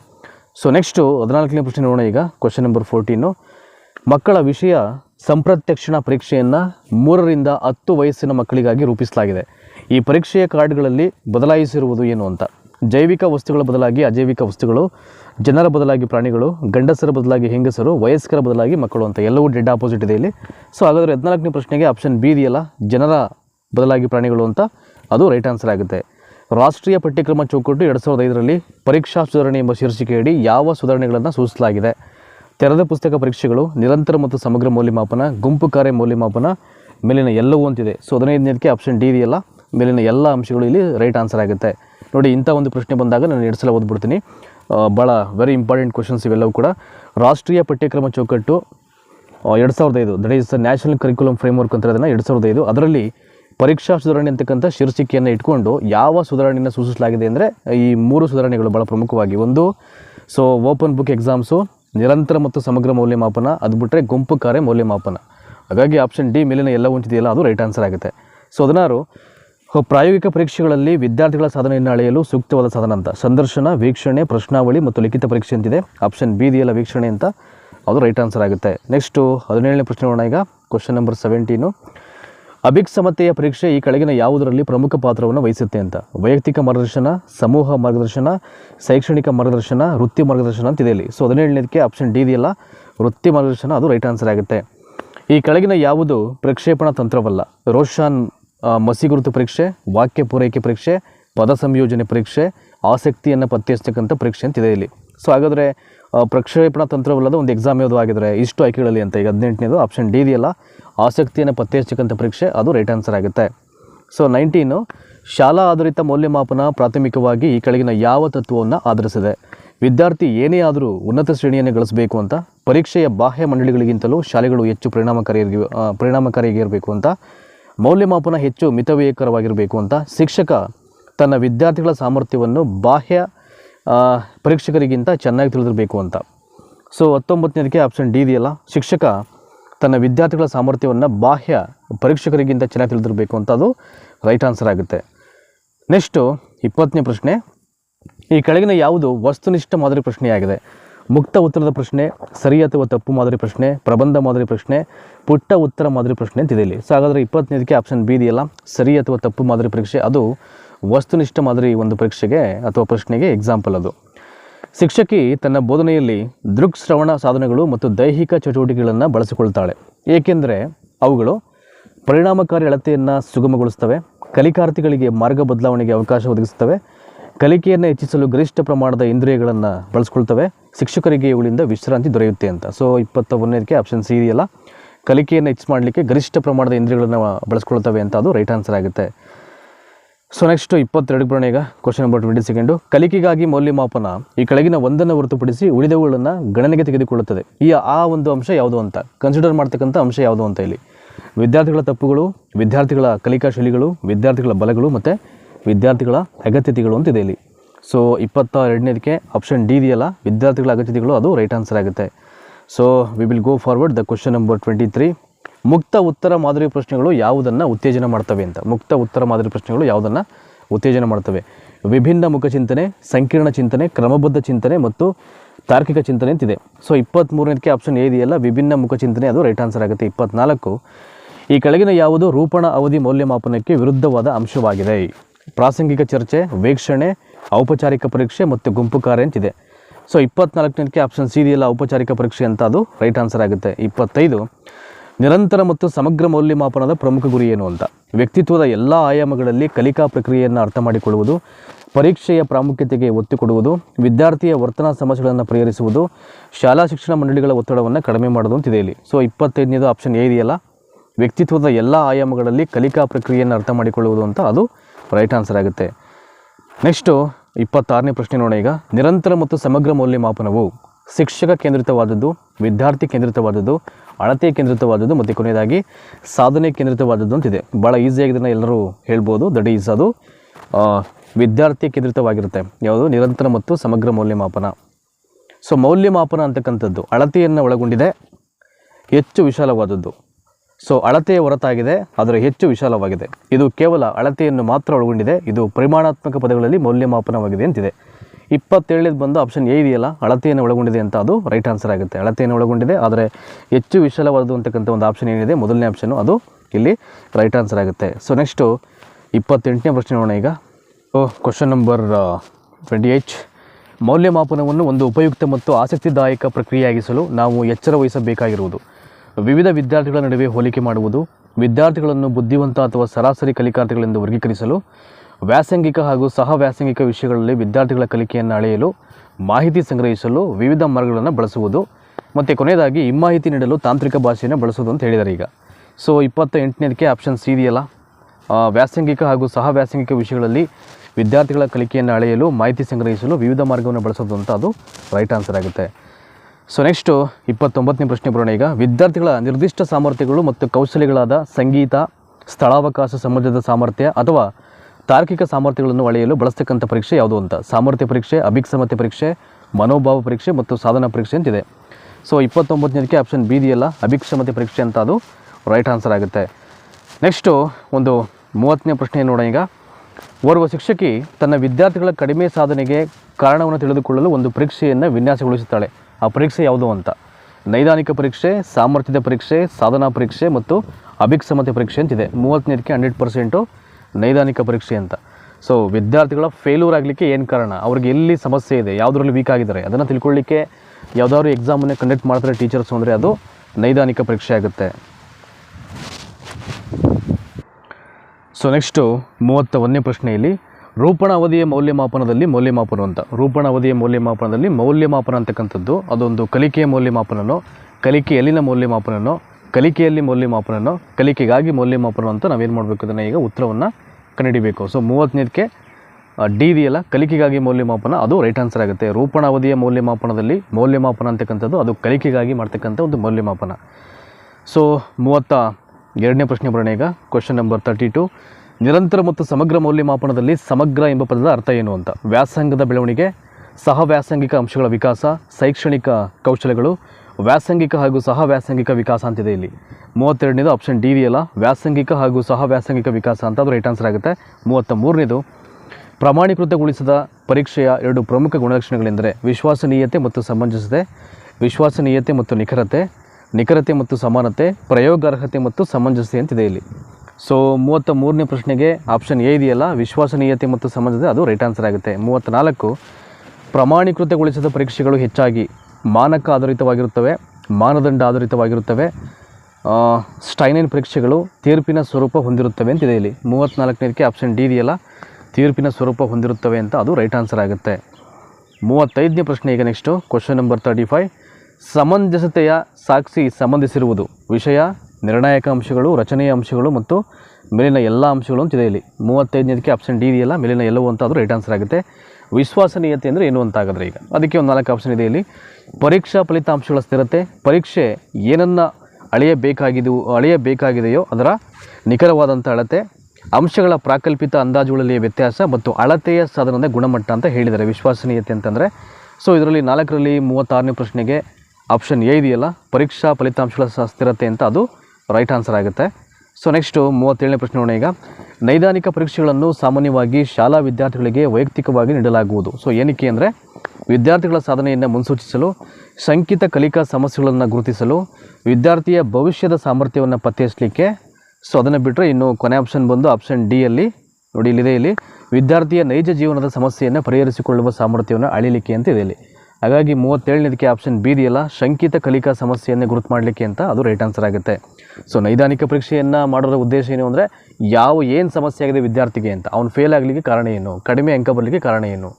ಸೊ ನೆಕ್ಸ್ಟು ಹದಿನಾಲ್ಕನೇ ಪ್ರಶ್ನೆ ನೋಡೋಣ ಈಗ ಕ್ವಶನ್ ನಂಬರ್ ಫೋರ್ಟೀನು ಮಕ್ಕಳ ವಿಷಯ ಸಂಪ್ರತ್ಯಕ್ಷಣ ಪರೀಕ್ಷೆಯನ್ನು ಮೂರರಿಂದ ಹತ್ತು ವಯಸ್ಸಿನ ಮಕ್ಕಳಿಗಾಗಿ ರೂಪಿಸಲಾಗಿದೆ. ಈ ಪರೀಕ್ಷೆಯ ಕಾರ್ಡ್ಗಳಲ್ಲಿ ಬದಲಾಯಿಸಿರುವುದು ಏನು ಅಂತ. ಜೈವಿಕ ವಸ್ತುಗಳ ಬದಲಾಗಿ ಅಜೈವಿಕ ವಸ್ತುಗಳು, ಜನರ ಬದಲಾಗಿ ಪ್ರಾಣಿಗಳು, ಗಂಡಸರ ಬದಲಾಗಿ ಹೆಂಗಸರು, ವಯಸ್ಕರ ಬದಲಾಗಿ ಮಕ್ಕಳು ಅಂತ ಎಲ್ಲವೂ ಡೆಡ್ ಆಪೋಸಿಟ್ ಇದೆ ಇಲ್ಲಿ. ಸೊ ಹಾಗಾದರೆ ಹದಿನಾಲ್ಕನೇ ಪ್ರಶ್ನೆಗೆ ಆಪ್ಷನ್ ಬಿ ಇದೆಯಲ್ಲ, ಜನರ ಬದಲಾಗಿ ಪ್ರಾಣಿಗಳು ಅಂತ? ಅದು ರೈಟ್ ಆನ್ಸರ್ ಆಗುತ್ತೆ. ರಾಷ್ಟ್ರೀಯ ಪಠ್ಯಕ್ರಮ ಚೌಕಟ್ಟು ಎರಡು ಸಾವಿರದ ಐದರಲ್ಲಿ ಪರೀಕ್ಷಾ ಸುಧಾರಣೆ ಎಂಬ ಶೀರ್ಷಿಕೆಯಡಿ ಯಾವ ಸುಧಾರಣೆಗಳನ್ನು ಸೂಚಿಸಲಾಗಿದೆ? ತೆರೆದ ಪುಸ್ತಕ ಪರೀಕ್ಷೆಗಳು ನಿರಂತರ ಮತ್ತು ಸಮಗ್ರ ಮೌಲ್ಯಮಾಪನ, ಗುಂಪು ಕಾರ್ಯ ಮೌಲ್ಯಮಾಪನ, ಮೇಲಿನ ಎಲ್ಲವೂ ಅಂತಿದೆ. ಸೊ ಹದಿನೈದನೇದಕ್ಕೆ ಆಪ್ಷನ್ ಡಿ ಇದೆಯಲ್ಲ, ಮೇಲಿನ ಎಲ್ಲ ಅಂಶಗಳು ಇಲ್ಲಿ ರೈಟ್ ಆನ್ಸರ್ ಆಗುತ್ತೆ. ನೋಡಿ, ಇಂಥ ಒಂದು ಪ್ರಶ್ನೆ ಬಂದಾಗ ನಾನು ಎರಡು ಸಲ ಓದ್ಬಿಡ್ತೀನಿ. ಭಾಳ ವೆರಿ ಇಂಪಾರ್ಟೆಂಟ್ ಕ್ವಶನ್ಸ್ ಇವೆಲ್ಲವೂ ಕೂಡ. ರಾಷ್ಟ್ರೀಯ ಪಠ್ಯಕ್ರಮ ಚೌಕಟ್ಟು ಎರಡು ಸಾವಿರದ ಐದು that is national curriculum framework ಅಂತ ಅದನ್ನು ಎರಡು ಸಾವಿರದ ಐದು. ಅದರಲ್ಲಿ ಪರೀಕ್ಷಾ ಸುಧಾರಣೆ ಅಂತಕ್ಕಂಥ ಶೀರ್ಷಿಕೆಯನ್ನು ಇಟ್ಕೊಂಡು ಯಾವ ಸುಧಾರಣೆಯನ್ನು ಸೂಚಿಸಲಾಗಿದೆ ಅಂದರೆ ಈ ಮೂರು ಸುಧಾರಣೆಗಳು ಭಾಳ ಪ್ರಮುಖವಾಗಿ. ಒಂದು ಸೊ ಓಪನ್ ಬುಕ್ ಎಕ್ಸಾಮ್ಸು ನಿರಂತರ ಮತ್ತು ಸಮಗ್ರ ಮೌಲ್ಯಮಾಪನ, ಅದು ಬಿಟ್ಟರೆ ಗುಂಪು ಕಾರ್ಯ ಮೌಲ್ಯಮಾಪನ. ಹಾಗಾಗಿ ಆಪ್ಷನ್ ಡಿ ಮೇಲಿನ ಎಲ್ಲ ಉಂಚಿದೆಯಲ್ಲ ಅದು ರೈಟ್ ಆನ್ಸರ್ ಆಗುತ್ತೆ. ಸೊ ಹದಿನಾರು ಪ್ರಾಯೋಗಿಕ ಪರೀಕ್ಷೆಗಳಲ್ಲಿ ವಿದ್ಯಾರ್ಥಿಗಳ ಸಾಧನೆಯನ್ನು ಅಳೆಯಲು ಸೂಕ್ತವಾದ ಸಾಧನ ಅಂತ. ಸಂದರ್ಶನ, ವೀಕ್ಷಣೆ, ಪ್ರಶ್ನಾವಳಿ ಮತ್ತು ಲಿಖಿತ ಪರೀಕ್ಷೆ ಅಂತಿದೆ. ಆಪ್ಷನ್ ಬಿ ಇದೆಯಲ್ಲ, ವೀಕ್ಷಣೆ ಅಂತ, ಅದು ರೈಟ್ ಆನ್ಸರ್ ಆಗುತ್ತೆ. ನೆಕ್ಸ್ಟು ಹದಿನೇಳನೇ ಪ್ರಶ್ನೆ ನೋಡೋಣ ಈಗ. ಕ್ವಶನ್ ನಂಬರ್ ಸೆವೆಂಟೀನು ಅಭಿಕ್ಷಮತೆಯ ಪರೀಕ್ಷೆ ಈ ಕೆಳಗಿನ ಯಾವುದರಲ್ಲಿ ಪ್ರಮುಖ ಪಾತ್ರವನ್ನು ವಹಿಸುತ್ತೆ ಅಂತ? ವೈಯಕ್ತಿಕ ಮಾರ್ಗದರ್ಶನ, ಸಮೂಹ ಮಾರ್ಗದರ್ಶನ, ಶೈಕ್ಷಣಿಕ ಮಾರ್ಗದರ್ಶನ, ವೃತ್ತಿ ಮಾರ್ಗದರ್ಶನ ಅಂತ ಇದೆ ಇಲ್ಲಿ. ಸೊ ಹದಿನೇಳನೇದಕ್ಕೆ ಆಪ್ಷನ್ ಡಿ ಇದೆಯಲ್ಲ, ವೃತ್ತಿ ಮಾರ್ಗದರ್ಶನ ಅದು ರೈಟ್ ಆನ್ಸರ್ ಆಗುತ್ತೆ. ಈ ಕೆಳಗಿನ ಯಾವುದು ಪ್ರಕ್ಷೇಪಣಾ ತಂತ್ರವಲ್ಲ? ರೋಷಾನ್ ಮಸಿ ಮಸಿಗುರುತು ಪರೀಕ್ಷೆ, ವಾಕ್ಯ ಪೂರೈಕೆ ಪರೀಕ್ಷೆ, ಪದ ಸಂಯೋಜನೆ ಪರೀಕ್ಷೆ, ಆಸಕ್ತಿಯನ್ನು ಪತ್ತೆ ಹಚ್ಚತಕ್ಕಂಥ ಪರೀಕ್ಷೆ ಅಂತ ಇದೆ ಇಲ್ಲಿ. ಸೊ ಹಾಗಾದರೆ ಪ್ರಕ್ಷೇಪಣಾ ತಂತ್ರವಲ್ಲದ ಒಂದು ಎಕ್ಸಾಮ್ ಯಾವುದು ಆಗಿದ್ರೆ ಇಷ್ಟು ಆಯ್ಕೆಗಳಲ್ಲಿ ಅಂತ ಈಗ ಹದಿನೆಂಟನೇದು ಆಪ್ಷನ್ ಡಿ ಇದೆಯಲ್ಲ, ಆಸಕ್ತಿಯನ್ನು ಪತ್ತೆ ಹಚ್ಚಕ್ಕಂಥ ಪರೀಕ್ಷೆ ಅದು ರೈಟ್ ಆನ್ಸರ್ ಆಗುತ್ತೆ. ಸೊ ನೈನ್ಟೀನು ಶಾಲಾ ಆಧಾರಿತ ಮೌಲ್ಯಮಾಪನ ಪ್ರಾಥಮಿಕವಾಗಿ ಈ ಕೆಳಗಿನ ಯಾವ ತತ್ವವನ್ನು ಆಧರಿಸಿದೆ? ವಿದ್ಯಾರ್ಥಿ ಏನೇ ಆದರೂ ಉನ್ನತ ಶ್ರೇಣಿಯನ್ನು ಗಳಿಸಬೇಕು ಅಂತ, ಪರೀಕ್ಷೆಯ ಬಾಹ್ಯ ಮಂಡಳಿಗಳಿಗಿಂತಲೂ ಶಾಲೆಗಳು ಹೆಚ್ಚು ಪರಿಣಾಮಕಾರಿಯಾಗಿ ಪರಿಣಾಮಕಾರಿಯಾಗಿರಬೇಕು ಅಂತ, ಮೌಲ್ಯಮಾಪನ ಹೆಚ್ಚು ಮಿತವ್ಯಯಕರವಾಗಿರಬೇಕು ಅಂತ, ಶಿಕ್ಷಕ ತನ್ನ ವಿದ್ಯಾರ್ಥಿಗಳ ಸಾಮರ್ಥ್ಯವನ್ನು ಬಾಹ್ಯ ಪರೀಕ್ಷಕರಿಗಿಂತ ಚೆನ್ನಾಗಿ ತಿಳಿದಿರಬೇಕು ಅಂತ. ಸೊ ಹತ್ತೊಂಬತ್ತನೇದಕ್ಕೆ ಆಪ್ಷನ್ ಡಿ ಇದೆಯಲ್ಲ, ಶಿಕ್ಷಕ ತನ್ನ ವಿದ್ಯಾರ್ಥಿಗಳ ಸಾಮರ್ಥ್ಯವನ್ನು ಬಾಹ್ಯ ಪರೀಕ್ಷಕರಿಗಿಂತ ಚೆನ್ನಾಗಿ ತಿಳಿದಿರಬೇಕು ಅಂತ ಅದು ರೈಟ್ ಆನ್ಸರ್ ಆಗುತ್ತೆ. ನೆಕ್ಸ್ಟು ಇಪ್ಪತ್ತನೇ ಪ್ರಶ್ನೆ. ಈ ಕೆಳಗಿನ ಯಾವುದು ವಸ್ತುನಿಷ್ಠ ಮಾದರಿ ಪ್ರಶ್ನೆಯಾಗಿದೆ? ಮುಕ್ತ ಉತ್ತರದ ಪ್ರಶ್ನೆ, ಸರಿ ಅಥವಾ ತಪ್ಪು ಮಾದರಿ ಪ್ರಶ್ನೆ, ಪ್ರಬಂಧ ಮಾದರಿ ಪ್ರಶ್ನೆ, ಪುಟ್ಟ ಉತ್ತರ ಮಾದರಿ ಪ್ರಶ್ನೆ ಅಂತ ಇದೆ ಇಲ್ಲಿ. ಸೊ ಹಾಗಾದರೆ ಇಪ್ಪತ್ತನೇದಕ್ಕೆ ಆಪ್ಷನ್ ಬಿ ಇದೆಯಲ್ಲ, ಸರಿ ಅಥವಾ ತಪ್ಪು ಮಾದರಿ ಪರೀಕ್ಷೆ, ಅದು ವಸ್ತುನಿಷ್ಠ ಮಾದರಿ ಒಂದು ಪರೀಕ್ಷೆಗೆ ಅಥವಾ ಪ್ರಶ್ನೆಗೆ ಎಕ್ಸಾಂಪಲ್ ಅದು. ಶಿಕ್ಷಕಿ ತನ್ನ ಬೋಧನೆಯಲ್ಲಿ ದೃಕ್ ಶ್ರವಣ ಸಾಧನಗಳು ಮತ್ತು ದೈಹಿಕ ಚಟುವಟಿಕೆಗಳನ್ನು ಬಳಸಿಕೊಳ್ತಾಳೆ. ಏಕೆಂದರೆ ಅವುಗಳು ಪರಿಣಾಮಕಾರಿ ಅಳತೆಯನ್ನು ಸುಗಮಗೊಳಿಸ್ತವೆ, ಕಲಿಕಾರ್ಥಿಗಳಿಗೆ ಮಾರ್ಗ ಬದಲಾವಣೆಗೆ ಅವಕಾಶ ಒದಗಿಸುತ್ತವೆ ಕಲಿಕೆಯನ್ನು ಹೆಚ್ಚಿಸಲು ಗರಿಷ್ಠ ಪ್ರಮಾಣದ ಇಂದ್ರಿಯಗಳನ್ನು ಬಳಸ್ಕೊಳ್ತವೆ, ಶಿಕ್ಷಕರಿಗೆ ಇವುಗಳಿಂದ ವಿಶ್ರಾಂತಿ ದೊರೆಯುತ್ತೆ ಅಂತ. ಸೊ ಇಪ್ಪತ್ತ ಒಂದನೇದಕ್ಕೆ ಆಪ್ಷನ್ ಸಿ ಇದೆಯಲ್ಲ, ಕಲಿಕೆಯನ್ನು ಹೆಚ್ಚು ಮಾಡಲಿಕ್ಕೆ ಗರಿಷ್ಠ ಪ್ರಮಾಣದ ಇಂದ್ರಿಯಗಳನ್ನು ಬಳಸ್ಕೊಳ್ತವೆ ಅಂತ ಅದು ರೈಟ್ ಆನ್ಸರ್ ಆಗುತ್ತೆ. ಸೊ ನೆಕ್ಸ್ಟ್ ಇಪ್ಪತ್ತೆರಡು ಬರೋಣ ಈಗ. ಕ್ವಶನ್ ನಂಬರ್ ಟ್ವೆಂಟಿ ಸೆಕೆಂಡು ಕಲಿಕೆಗಾಗಿ ಮೌಲ್ಯಮಾಪನ ಈ ಕೆಳಗಿನ ಒಂದನ್ನು ಹೊರತುಪಡಿಸಿ ಉಳಿದವುಗಳನ್ನು ಗಣನೆಗೆ ತೆಗೆದುಕೊಳ್ಳುತ್ತದೆ. ಈ ಆ ಒಂದು ಅಂಶ ಯಾವುದು ಅಂತ? ಕನ್ಸಿಡರ್ ಮಾಡ್ತಕ್ಕಂಥ ಅಂಶ ಯಾವುದು ಅಂತ ಇಲ್ಲಿ ವಿದ್ಯಾರ್ಥಿಗಳ ತಪ್ಪುಗಳು, ವಿದ್ಯಾರ್ಥಿಗಳ ಕಲಿಕಾ ಶೈಲಿಗಳು, ವಿದ್ಯಾರ್ಥಿಗಳ ಬಲಗಳು ಮತ್ತು ವಿದ್ಯಾರ್ಥಿಗಳ ಅಗತ್ಯತೆಗಳು ಅಂತ ಇದೆ ಇಲ್ಲಿ. ಸೊ ಇಪ್ಪತ್ತ ಎರಡನೇದಕ್ಕೆ ಆಪ್ಷನ್ ಡಿ ಇದೆಯಲ್ಲ, ವಿದ್ಯಾರ್ಥಿಗಳ ಅಗತ್ಯತೆಗಳು, ಅದು ರೈಟ್ ಆನ್ಸರ್ ಆಗುತ್ತೆ. So we will go forward the question number twenty ಮುಕ್ತ ಉತ್ತರ ಮಾದರಿ ಪ್ರಶ್ನೆಗಳು ಯಾವುದನ್ನು ಉತ್ತೇಜನ ಮಾಡ್ತವೆ ಅಂತ. ಮುಕ್ತ ಉತ್ತರ ಮಾದರಿ ಪ್ರಶ್ನೆಗಳು ಯಾವುದನ್ನು ಉತ್ತೇಜನ ಮಾಡ್ತವೆ. ವಿಭಿನ್ನ ಮುಖ ಚಿಂತನೆ, ಸಂಕೀರ್ಣ ಚಿಂತನೆ, ಕ್ರಮಬದ್ಧ ಚಿಂತನೆ ಮತ್ತು ತಾರ್ಕಿಕ ಚಿಂತನೆ ಅಂತಿದೆ. ಸೊ ಇಪ್ಪತ್ತ್ಮೂರನೇದಕ್ಕೆ ಆಪ್ಷನ್ ಇದೆಯಲ್ಲ, ವಿಭಿನ್ನ ಮುಖ ಚಿಂತನೆ, ಅದು ರೈಟ್ ಆನ್ಸರ್ ಆಗುತ್ತೆ. ಇಪ್ಪತ್ನಾಲ್ಕು, ಈ ಕೆಳಗಿನ ಯಾವುದು ರೂಪಣ ಅವಧಿ ಮೌಲ್ಯಮಾಪನಕ್ಕೆ ವಿರುದ್ಧವಾದ ಅಂಶವಾಗಿದೆ. ಪ್ರಾಸಂಗಿಕ ಚರ್ಚೆ, ವೀಕ್ಷಣೆ, ಔಪಚಾರಿಕ ಪರೀಕ್ಷೆ ಮತ್ತು ಗುಂಪು ಕಾರ್ಯ ಅಂತಿದೆ. ಸೊ ಇಪ್ಪತ್ನಾಲ್ಕನೇದಕ್ಕೆ ಆಪ್ಷನ್ ಸಿ ಇದೆಯಲ್ಲ, ಔಪಚಾರಿಕ ಪರೀಕ್ಷೆ ಅಂತ ಅದು ರೈಟ್ ಆನ್ಸರ್ ಆಗುತ್ತೆ. ಇಪ್ಪತ್ತೈದು ನಿರಂತರ ಮತ್ತು ಸಮಗ್ರ ಮೌಲ್ಯಮಾಪನದ ಪ್ರಮುಖ ಗುರಿ ಏನು ಅಂತ. ವ್ಯಕ್ತಿತ್ವದ ಎಲ್ಲ ಆಯಾಮಗಳಲ್ಲಿ ಕಲಿಕಾ ಪ್ರಕ್ರಿಯೆಯನ್ನು ಅರ್ಥ ಮಾಡಿಕೊಳ್ಳುವುದು, ಪರೀಕ್ಷೆಯ ಪ್ರಾಮುಖ್ಯತೆಗೆ ಒತ್ತು ಕೊಡುವುದು, ವಿದ್ಯಾರ್ಥಿಯ ವರ್ತನಾ ಸಮಸ್ಯೆಗಳನ್ನು ಪರಿಹರಿಸುವುದು, ಶಾಲಾ ಶಿಕ್ಷಣ ಮಂಡಳಿಗಳ ಒತ್ತಡವನ್ನು ಕಡಿಮೆ ಮಾಡೋದು ಅಂತಿದೆ ಇಲ್ಲಿ. ಸೊ ಇಪ್ಪತ್ತೈದನೇದು ಆಪ್ಷನ್ ಎ ಇದೆಯಲ್ಲ? ವ್ಯಕ್ತಿತ್ವದ ಎಲ್ಲ ಆಯಾಮಗಳಲ್ಲಿ ಕಲಿಕಾ ಪ್ರಕ್ರಿಯೆಯನ್ನು ಅರ್ಥ ಮಾಡಿಕೊಳ್ಳುವುದು ಅಂತ ಅದು ರೈಟ್ ಆನ್ಸರ್ ಆಗುತ್ತೆ. ನೆಕ್ಸ್ಟು ಇಪ್ಪತ್ತಾರನೇ ಪ್ರಶ್ನೆ ನೋಡೋಣ ಈಗ. ನಿರಂತರ ಮತ್ತು ಸಮಗ್ರ ಮೌಲ್ಯಮಾಪನವು ಶಿಕ್ಷಕ ಕೇಂದ್ರಿತವಾದದ್ದು, ವಿದ್ಯಾರ್ಥಿ ಕೇಂದ್ರಿತವಾದದ್ದು ಅಳತೆ ಕೇಂದ್ರಿತವಾದದ್ದು ಮತ್ತು ಕೊನೆಯದಾಗಿ ಸಾಧನೆ ಕೇಂದ್ರಿತವಾದದ್ದು ಅಂತಿದೆ. ಭಾಳ ಈಸಿಯಾಗಿ ಎಲ್ಲರೂ ಹೇಳ್ಬೋದು. ದಟ್ ಈಸ್ ಅದು ವಿದ್ಯಾರ್ಥಿ ಕೇಂದ್ರಿತವಾಗಿರುತ್ತೆ. ಯಾವುದು? ನಿರಂತರ ಮತ್ತು ಸಮಗ್ರ ಮೌಲ್ಯಮಾಪನ. ಸೊ ಮೌಲ್ಯಮಾಪನ ಅಂತಕ್ಕಂಥದ್ದು ಅಳತೆಯನ್ನು ಒಳಗೊಂಡಿದೆ, ಹೆಚ್ಚು ವಿಶಾಲವಾದದ್ದು. ಸೊ ಅಳತೆಯ ಹೊರತಾಗಿದೆ, ಆದರೆ ಹೆಚ್ಚು ವಿಶಾಲವಾಗಿದೆ. ಇದು ಕೇವಲ ಅಳತೆಯನ್ನು ಮಾತ್ರ ಒಳಗೊಂಡಿದೆ, ಇದು ಪರಿಮಾಣಾತ್ಮಕ ಪದಗಳಲ್ಲಿ ಮೌಲ್ಯಮಾಪನವಾಗಿದೆ ಅಂತಿದೆ. ಇಪ್ಪತ್ತೇಳನೇದು ಬಂದು ಆಪ್ಷನ್ ಎ ಇದೆಯಲ್ಲ? ಅಳತೆಯನ್ನು ಒಳಗೊಂಡಿದೆ ಅಂತ ಅದು ರೈಟ್ ಆನ್ಸರ್ ಆಗುತ್ತೆ. ಅಳತೆಯನ್ನು ಒಳಗೊಂಡಿದೆ, ಆದರೆ ಹೆಚ್ಚು ವಿಶಾಲವಾದದ್ದು ಅಂತಕ್ಕಂಥ ಒಂದು ಆಪ್ಷನ್ ಏನಿದೆ, ಮೊದಲನೇ ಆಪ್ಷನು ಅದು ಇಲ್ಲಿ ರೈಟ್ ಆನ್ಸರ್ ಆಗುತ್ತೆ. ಸೊ ನೆಕ್ಸ್ಟು ಇಪ್ಪತ್ತೆಂಟನೇ ಪ್ರಶ್ನೆ ನೋಡೋಣ ಈಗ. ಕ್ವಶನ್ ನಂಬರ್ ಟ್ವೆಂಟಿ ಏಯ್ಟ್ ಮೌಲ್ಯಮಾಪನವನ್ನು ಒಂದು ಉಪಯುಕ್ತ ಮತ್ತು ಆಸಕ್ತಿದಾಯಕ ಪ್ರಕ್ರಿಯೆಯಾಗಿಸಲು ನಾವು ಎಚ್ಚರ ವಹಿಸಬೇಕಾಗಿರುವುದು. ವಿವಿಧ ವಿದ್ಯಾರ್ಥಿಗಳ ನಡುವೆ ಹೋಲಿಕೆ ಮಾಡುವುದು, ವಿದ್ಯಾರ್ಥಿಗಳನ್ನು ಬುದ್ಧಿವಂತ ಅಥವಾ ಸರಾಸರಿ ಕಲಿಕಾರ್ಥಿಗಳೆಂದು ವರ್ಗೀಕರಿಸಲು ವ್ಯಾಸಂಗಿಕ ಹಾಗೂ ಸಹ ವ್ಯಾಸಂಗಿಕ ವಿಷಯಗಳಲ್ಲಿ ವಿದ್ಯಾರ್ಥಿಗಳ ಕಲಿಕೆಯನ್ನು ಅಳೆಯಲು ಮಾಹಿತಿ ಸಂಗ್ರಹಿಸಲು ವಿವಿಧ ಮಾರ್ಗಗಳನ್ನು ಬಳಸುವುದು, ಮತ್ತು ಕೊನೆಯದಾಗಿ ಇಮ್ಮಾಹಿತಿ ನೀಡಲು ತಾಂತ್ರಿಕ ಭಾಷೆಯನ್ನು ಬಳಸುವುದು ಅಂತ ಹೇಳಿದ್ದಾರೆ ಈಗ. ಸೊ ಇಪ್ಪತ್ತ ಎಂಟನೇದಕ್ಕೆ ಆಪ್ಷನ್ ಸಿ ಇದೆಯಲ್ಲ ವ್ಯಾಸಂಗಿಕ ಹಾಗೂ ಸಹ ವ್ಯಾಸಂಗಿಕ ವಿಷಯಗಳಲ್ಲಿ ವಿದ್ಯಾರ್ಥಿಗಳ ಕಲಿಕೆಯನ್ನು ಅಳೆಯಲು ಮಾಹಿತಿ ಸಂಗ್ರಹಿಸಲು ವಿವಿಧ ಮಾರ್ಗವನ್ನು ಬಳಸೋದು ಅಂತ ಅದು ರೈಟ್ ಆನ್ಸರ್ ಆಗುತ್ತೆ. ಸೊ ನೆಕ್ಸ್ಟು ಇಪ್ಪತ್ತೊಂಬತ್ತನೇ ಪ್ರಶ್ನೆ ಬರೋಣ ಈಗ. ವಿದ್ಯಾರ್ಥಿಗಳ ನಿರ್ದಿಷ್ಟ ಸಾಮರ್ಥ್ಯಗಳು ಮತ್ತು ಕೌಶಲ್ಯಗಳಾದ ಸಂಗೀತ, ಸ್ಥಳಾವಕಾಶ, ಸಮಾಜದ ಸಾಮರ್ಥ್ಯ ಅಥವಾ ತಾರ್ಕಿಕ ಸಾಮರ್ಥ್ಯಗಳನ್ನು ಅಳೆಯಲು ಬಳಸ್ತಕ್ಕಂಥ ಪರೀಕ್ಷೆ ಯಾವುದು ಅಂತ? ಸಾಮರ್ಥ್ಯ ಪರೀಕ್ಷೆ, ಅಭಿಕ್ಷಮತೆ ಪರೀಕ್ಷೆ, ಮನೋಭಾವ ಪರೀಕ್ಷೆ ಮತ್ತು ಸಾಧನಾ ಪರೀಕ್ಷೆ ಅಂತಿದೆ. ಸೊ ಇಪ್ಪತ್ತೊಂಬತ್ತನೇದಕ್ಕೆ ಆಪ್ಷನ್ ಬಿ ಇದೆಯಲ್ಲ? ಅಭಿಕ್ಷಮತೆ ಪರೀಕ್ಷೆ ಅಂತ ಅದು ರೈಟ್ ಆನ್ಸರ್ ಆಗುತ್ತೆ. ನೆಕ್ಸ್ಟು ಒಂದು ಮೂವತ್ತನೇ ಪ್ರಶ್ನೆ ನೋಡೋಣ ಈಗ. ಓರ್ವ ಶಿಕ್ಷಕಿ ತನ್ನ ವಿದ್ಯಾರ್ಥಿಗಳ ಕಡಿಮೆ ಸಾಧನೆಗೆ ಕಾರಣವನ್ನು ತಿಳಿದುಕೊಳ್ಳಲು ಒಂದು ಪರೀಕ್ಷೆಯನ್ನು ವಿನ್ಯಾಸಗೊಳಿಸುತ್ತಾಳೆ. ಆ ಪರೀಕ್ಷೆ ಯಾವುದು ಅಂತ? ನೈದಾನಿಕ ಪರೀಕ್ಷೆ, ಸಾಮರ್ಥ್ಯದ ಪರೀಕ್ಷೆ, ಸಾಧನಾ ಪರೀಕ್ಷೆ ಮತ್ತು ಅಭಿಕ್ಷಮತೆ ಪರೀಕ್ಷೆ ಅಂತಿದೆ. ಮೂವತ್ತನೇದಕ್ಕೆ ಹಂಡ್ರೆಡ್ ಪರ್ಸೆಂಟು ನೈದಾನಿಕ ಪರೀಕ್ಷೆ ಅಂತ. ಸೊ ವಿದ್ಯಾರ್ಥಿಗಳ ಫೇಲ್ಯೂರ್ ಆಗಲಿಕ್ಕೆ ಏನು ಕಾರಣ? ಅವ್ರಿಗೆ ಎಲ್ಲಿ ಸಮಸ್ಯೆ ಇದೆ? ಯಾವುದರಲ್ಲಿ ವೀಕ್ ಆಗಿದ್ದಾರೆ? ಅದನ್ನು ತಿಳ್ಕೊಳ್ಳಿಕ್ಕೆ ಯಾವುದಾದ್ರು ಎಕ್ಸಾಮನ್ನೇ ಕಂಡಕ್ಟ್ ಮಾಡ್ತಾರೆ ಟೀಚರ್ಸು ಅಂದರೆ ಅದು ನೈದಾನಿಕ ಪರೀಕ್ಷೆ ಆಗುತ್ತೆ. ಸೊ ನೆಕ್ಸ್ಟು ಮೂವತ್ತ ಒಂದನೇ ಪ್ರಶ್ನೆಯಲ್ಲಿ ರೂಪಣ ಅವಧಿಯ ಮೌಲ್ಯಮಾಪನದಲ್ಲಿ ಮೌಲ್ಯಮಾಪನ ಅಂತ. ರೂಪಣ ಅವಧಿಯ ಮೌಲ್ಯಮಾಪನದಲ್ಲಿ ಮೌಲ್ಯಮಾಪನ ಅಂತಕ್ಕಂಥದ್ದು. ಅದೊಂದು ಕಲಿಕೆಯ ಮೌಲ್ಯಮಾಪನನೋ ಕಲಿಕೆಯಲ್ಲಿನ ಮೌಲ್ಯಮಾಪನನೋ ಕಲಿಕೆಯಲ್ಲಿ ಮೌಲ್ಯಮಾಪನನೋ, ಕಲಿಕೆಗಾಗಿ ಮೌಲ್ಯಮಾಪನ ಅಂತ ನಾವೇನು ಮಾಡಬೇಕು ಅದನ್ನು ಈಗ ಉತ್ತರವನ್ನು ಕಂಡುಹಿಡಿಬೇಕು. ಸೊ ಮೂವತ್ತನೇದಕ್ಕೆ ಡಿ ಇದೆಯಲ್ಲ, ಕಲಿಕೆಗಾಗಿ ಮೌಲ್ಯಮಾಪನ, ಅದು ರೈಟ್ ಆನ್ಸರ್ ಆಗುತ್ತೆ. ರೂಪಣ ಅವಧಿಯ ಮೌಲ್ಯಮಾಪನದಲ್ಲಿ ಮೌಲ್ಯಮಾಪನ ಅಂತಕ್ಕಂಥದ್ದು, ಅದು ಕಲಿಕೆಗಾಗಿ ಮಾಡ್ತಕ್ಕಂಥ ಒಂದು ಮೌಲ್ಯಮಾಪನ. ಸೊ ಮೂವತ್ತ ಎರಡನೇ ಪ್ರಶ್ನೆ ಬರೋಣ ಈಗ. ಕ್ವಶನ್ ನಂಬರ್ ತರ್ಟಿ ಟು ನಿರಂತರ ಮತ್ತು ಸಮಗ್ರ ಮೌಲ್ಯಮಾಪನದಲ್ಲಿ ಸಮಗ್ರ ಎಂಬ ಪದದ ಅರ್ಥ ಏನು ಅಂತ. ವ್ಯಾಸಂಗದ ಬೆಳವಣಿಗೆ ಸಹ ವ್ಯಾಸಂಗಿಕ ಅಂಶಗಳ ವಿಕಾಸ, ಶೈಕ್ಷಣಿಕ ಕೌಶಲ್ಯಗಳು ವ್ಯಾಸಂಗಿಕ ಹಾಗೂ ಸಹ ವ್ಯಾಸಂಗಿಕ ವಿಕಾಸ ಅಂತಿದೆ ಇಲ್ಲಿ. ಮೂವತ್ತೆರಡನೇದು ಆಪ್ಷನ್ ಡಿ ಇದೆಯಲ್ಲ? ವ್ಯಾಸಂಗಿಕ ಹಾಗೂ ಸಹ ವ್ಯಾಸಂಗಿಕ ವಿಕಾಸ ಅಂತ ಅದು ರೈಟ್ ಆನ್ಸರ್ ಆಗುತ್ತೆ. ಮೂವತ್ತ ಮೂರನೇದು ಪ್ರಮಾಣೀಕೃತಗೊಳಿಸಿದ ಪರೀಕ್ಷೆಯ ಎರಡು ಪ್ರಮುಖ ಗುಣಲಕ್ಷಣಗಳೆಂದರೆ ವಿಶ್ವಾಸನೀಯತೆ ಮತ್ತು ಸಮಂಜಸತೆ, ವಿಶ್ವಾಸನೀಯತೆ ಮತ್ತು ನಿಖರತೆ ನಿಖರತೆ ಮತ್ತು ಸಮಾನತೆ, ಪ್ರಯೋಗಾರ್ಹತೆ ಮತ್ತು ಸಮಂಜಸತೆ ಅಂತಿದೆ ಇಲ್ಲಿ. ಸೊ ಮೂವತ್ತ ಮೂರನೇ ಪ್ರಶ್ನೆಗೆ ಆಪ್ಷನ್ ಎ ಇದೆಯಲ್ಲ? ವಿಶ್ವಾಸನೀಯತೆ ಮತ್ತು ಸಮಂಜಸತೆ, ಅದು ರೈಟ್ ಆನ್ಸರ್ ಆಗುತ್ತೆ. ಮೂವತ್ತ ನಾಲ್ಕು ಪ್ರಮಾಣೀಕೃತಗೊಳಿಸಿದ ಪರೀಕ್ಷೆಗಳು ಹೆಚ್ಚಾಗಿ ಮಾನಕ ಆಧಾರಿತವಾಗಿರುತ್ತವೆ, ಮಾನದಂಡ ಆಧಾರಿತವಾಗಿರುತ್ತವೆ. ಸ್ಟೈನೈನ್ ಪರೀಕ್ಷೆಗಳು ತೀರ್ಪಿನ ಸ್ವರೂಪ ಹೊಂದಿರುತ್ತವೆ ಅಂತಿದೆ ಇಲ್ಲಿ. ಮೂವತ್ತ್ನಾಲ್ಕನೇದಕ್ಕೆ ಆಪ್ಷನ್ ಡಿ ಇದೆಯಲ್ಲ, ತೀರ್ಪಿನ ಸ್ವರೂಪ ಹೊಂದಿರುತ್ತವೆ ಅಂತ ಅದು ರೈಟ್ ಆನ್ಸರ್ ಆಗುತ್ತೆ. ಮೂವತ್ತೈದನೇ ಪ್ರಶ್ನೆ ಈಗ next, question number thirty five. ಸಮಂಜಸತೆಯ ಸಾಕ್ಷಿ ಸಂಬಂಧಿಸಿರುವುದು, ವಿಷಯ, ನಿರ್ಣಾಯಕ ಅಂಶಗಳು, ರಚನೆಯ ಅಂಶಗಳು ಮತ್ತು ಮೇಲಿನ ಎಲ್ಲ ಅಂಶಗಳು ಅಂತಿದೆ ಇಲ್ಲಿ. ಮೂವತ್ತೈದನೇದಕ್ಕೆ ಆಪ್ಷನ್ ಡಿ ಇದೆಯಲ್ಲ, ಮೇಲಿನ ಎಲ್ಲವೂ ಅಂತ ಅದು ರೈಟ್ ಆನ್ಸರ್ ಆಗುತ್ತೆ. ವಿಶ್ವಾಸನೀಯತೆ ಅಂದರೆ ಏನು ಅಂತ ಆಗಿದ್ರೆ ಈಗ. ಅದಕ್ಕೆ ಒಂದು ನಾಲ್ಕು ಆಪ್ಷನ್ ಇದೆ ಇಲ್ಲಿ. ಪರೀಕ್ಷಾ ಫಲಿತಾಂಶಗಳ ಸ್ಥಿರತೆ, ಪರೀಕ್ಷೆ ಏನನ್ನು ಅಳೆಯಬೇಕಾಗಿದ್ದು ಅಳೆಯಬೇಕಾಗಿದೆಯೋ ಅದರ ನಿಖರವಾದಂಥ ಅಳತೆ, ಅಂಶಗಳ ಪ್ರಾಕಲ್ಪಿತ ಅಂದಾಜುಗಳಲ್ಲಿ ವ್ಯತ್ಯಾಸ ಮತ್ತು ಅಳತೆಯ ಸಾಧನದ ಗುಣಮಟ್ಟ ಅಂತ ಹೇಳಿದ್ದಾರೆ ವಿಶ್ವಾಸನೀಯತೆ ಅಂತಂದರೆ. ಸೊ ಇದರಲ್ಲಿ ನಾಲ್ಕರಲ್ಲಿ ಮೂವತ್ತಾರನೇ ಪ್ರಶ್ನೆಗೆ ಆಪ್ಷನ್ ಎ ಇದೆಯಲ್ಲ, ಪರೀಕ್ಷಾ ಫಲಿತಾಂಶಗಳ ಸ್ಥಿರತೆ ಅಂತ ಅದು ರೈಟ್ ಆನ್ಸರ್ ಆಗುತ್ತೆ. ಸೊ ನೆಕ್ಸ್ಟು ಮೂವತ್ತೇಳನೇ ಪ್ರಶ್ನೆ ಈಗ. ನೈದಾನಿಕ ಪರೀಕ್ಷೆಗಳನ್ನು ಸಾಮಾನ್ಯವಾಗಿ ಶಾಲಾ ವಿದ್ಯಾರ್ಥಿಗಳಿಗೆ ವೈಯಕ್ತಿಕವಾಗಿ ನೀಡಲಾಗುವುದು. ಸೊ ಏನಕ್ಕೆ ಅಂದರೆ ವಿದ್ಯಾರ್ಥಿಗಳ ಸಾಧನೆಯನ್ನು ಮುನ್ಸೂಚಿಸಲು, ಶಂಕಿತ ಕಲಿಕಾ ಸಮಸ್ಯೆಗಳನ್ನು ಗುರುತಿಸಲು, ವಿದ್ಯಾರ್ಥಿಯ ಭವಿಷ್ಯದ ಸಾಮರ್ಥ್ಯವನ್ನು ಪತ್ತೆಹಚ್ಚಲಿಕ್ಕೆ ಸೊ ಅದನ್ನು ಬಿಟ್ಟರೆ ಇನ್ನು ಕೊನೆ ಆಪ್ಷನ್ ಬಂದು ಆಪ್ಷನ್ ಡಿಯಲ್ಲಿ ನೋಡಿ ಇಲ್ಲಿದೆ ಇಲ್ಲಿ, ವಿದ್ಯಾರ್ಥಿಯ ನೈಜ ಜೀವನದ ಸಮಸ್ಯೆಯನ್ನು ಪರಿಹರಿಸಿಕೊಳ್ಳುವ ಸಾಮರ್ಥ್ಯವನ್ನು ಅಳಿಲಿಕ್ಕೆ ಅಂತ ಇದೆ ಇಲ್ಲಿ. ಹಾಗಾಗಿ ಮೂವತ್ತೇಳನೇದಕ್ಕೆ ಆಪ್ಷನ್ ಬಿ ಇದೆಯಲ್ಲ, ಶಂಕಿತ ಕಲಿಕಾ ಸಮಸ್ಯೆಯನ್ನು ಗುರುತು ಮಾಡಲಿಕ್ಕೆ ಅಂತ ಅದು ರೈಟ್ ಆನ್ಸರ್ ಆಗುತ್ತೆ. ಸೊ ನೈದಾನಿಕ ಪರೀಕ್ಷೆಯನ್ನು ಮಾಡೋದ್ರ ಉದ್ದೇಶ ಏನು ಅಂದರೆ, ಯಾವ ಏನು ಸಮಸ್ಯೆ ಆಗಿದೆ ವಿದ್ಯಾರ್ಥಿಗೆ ಅಂತ, ಅವ್ನು ಫೇಲ್ ಆಗಲಿಕ್ಕೆ ಕಾರಣ ಏನು, ಕಡಿಮೆ ಅಂಕ ಬರಲಿಕ್ಕೆ ಕಾರಣ ಏನು.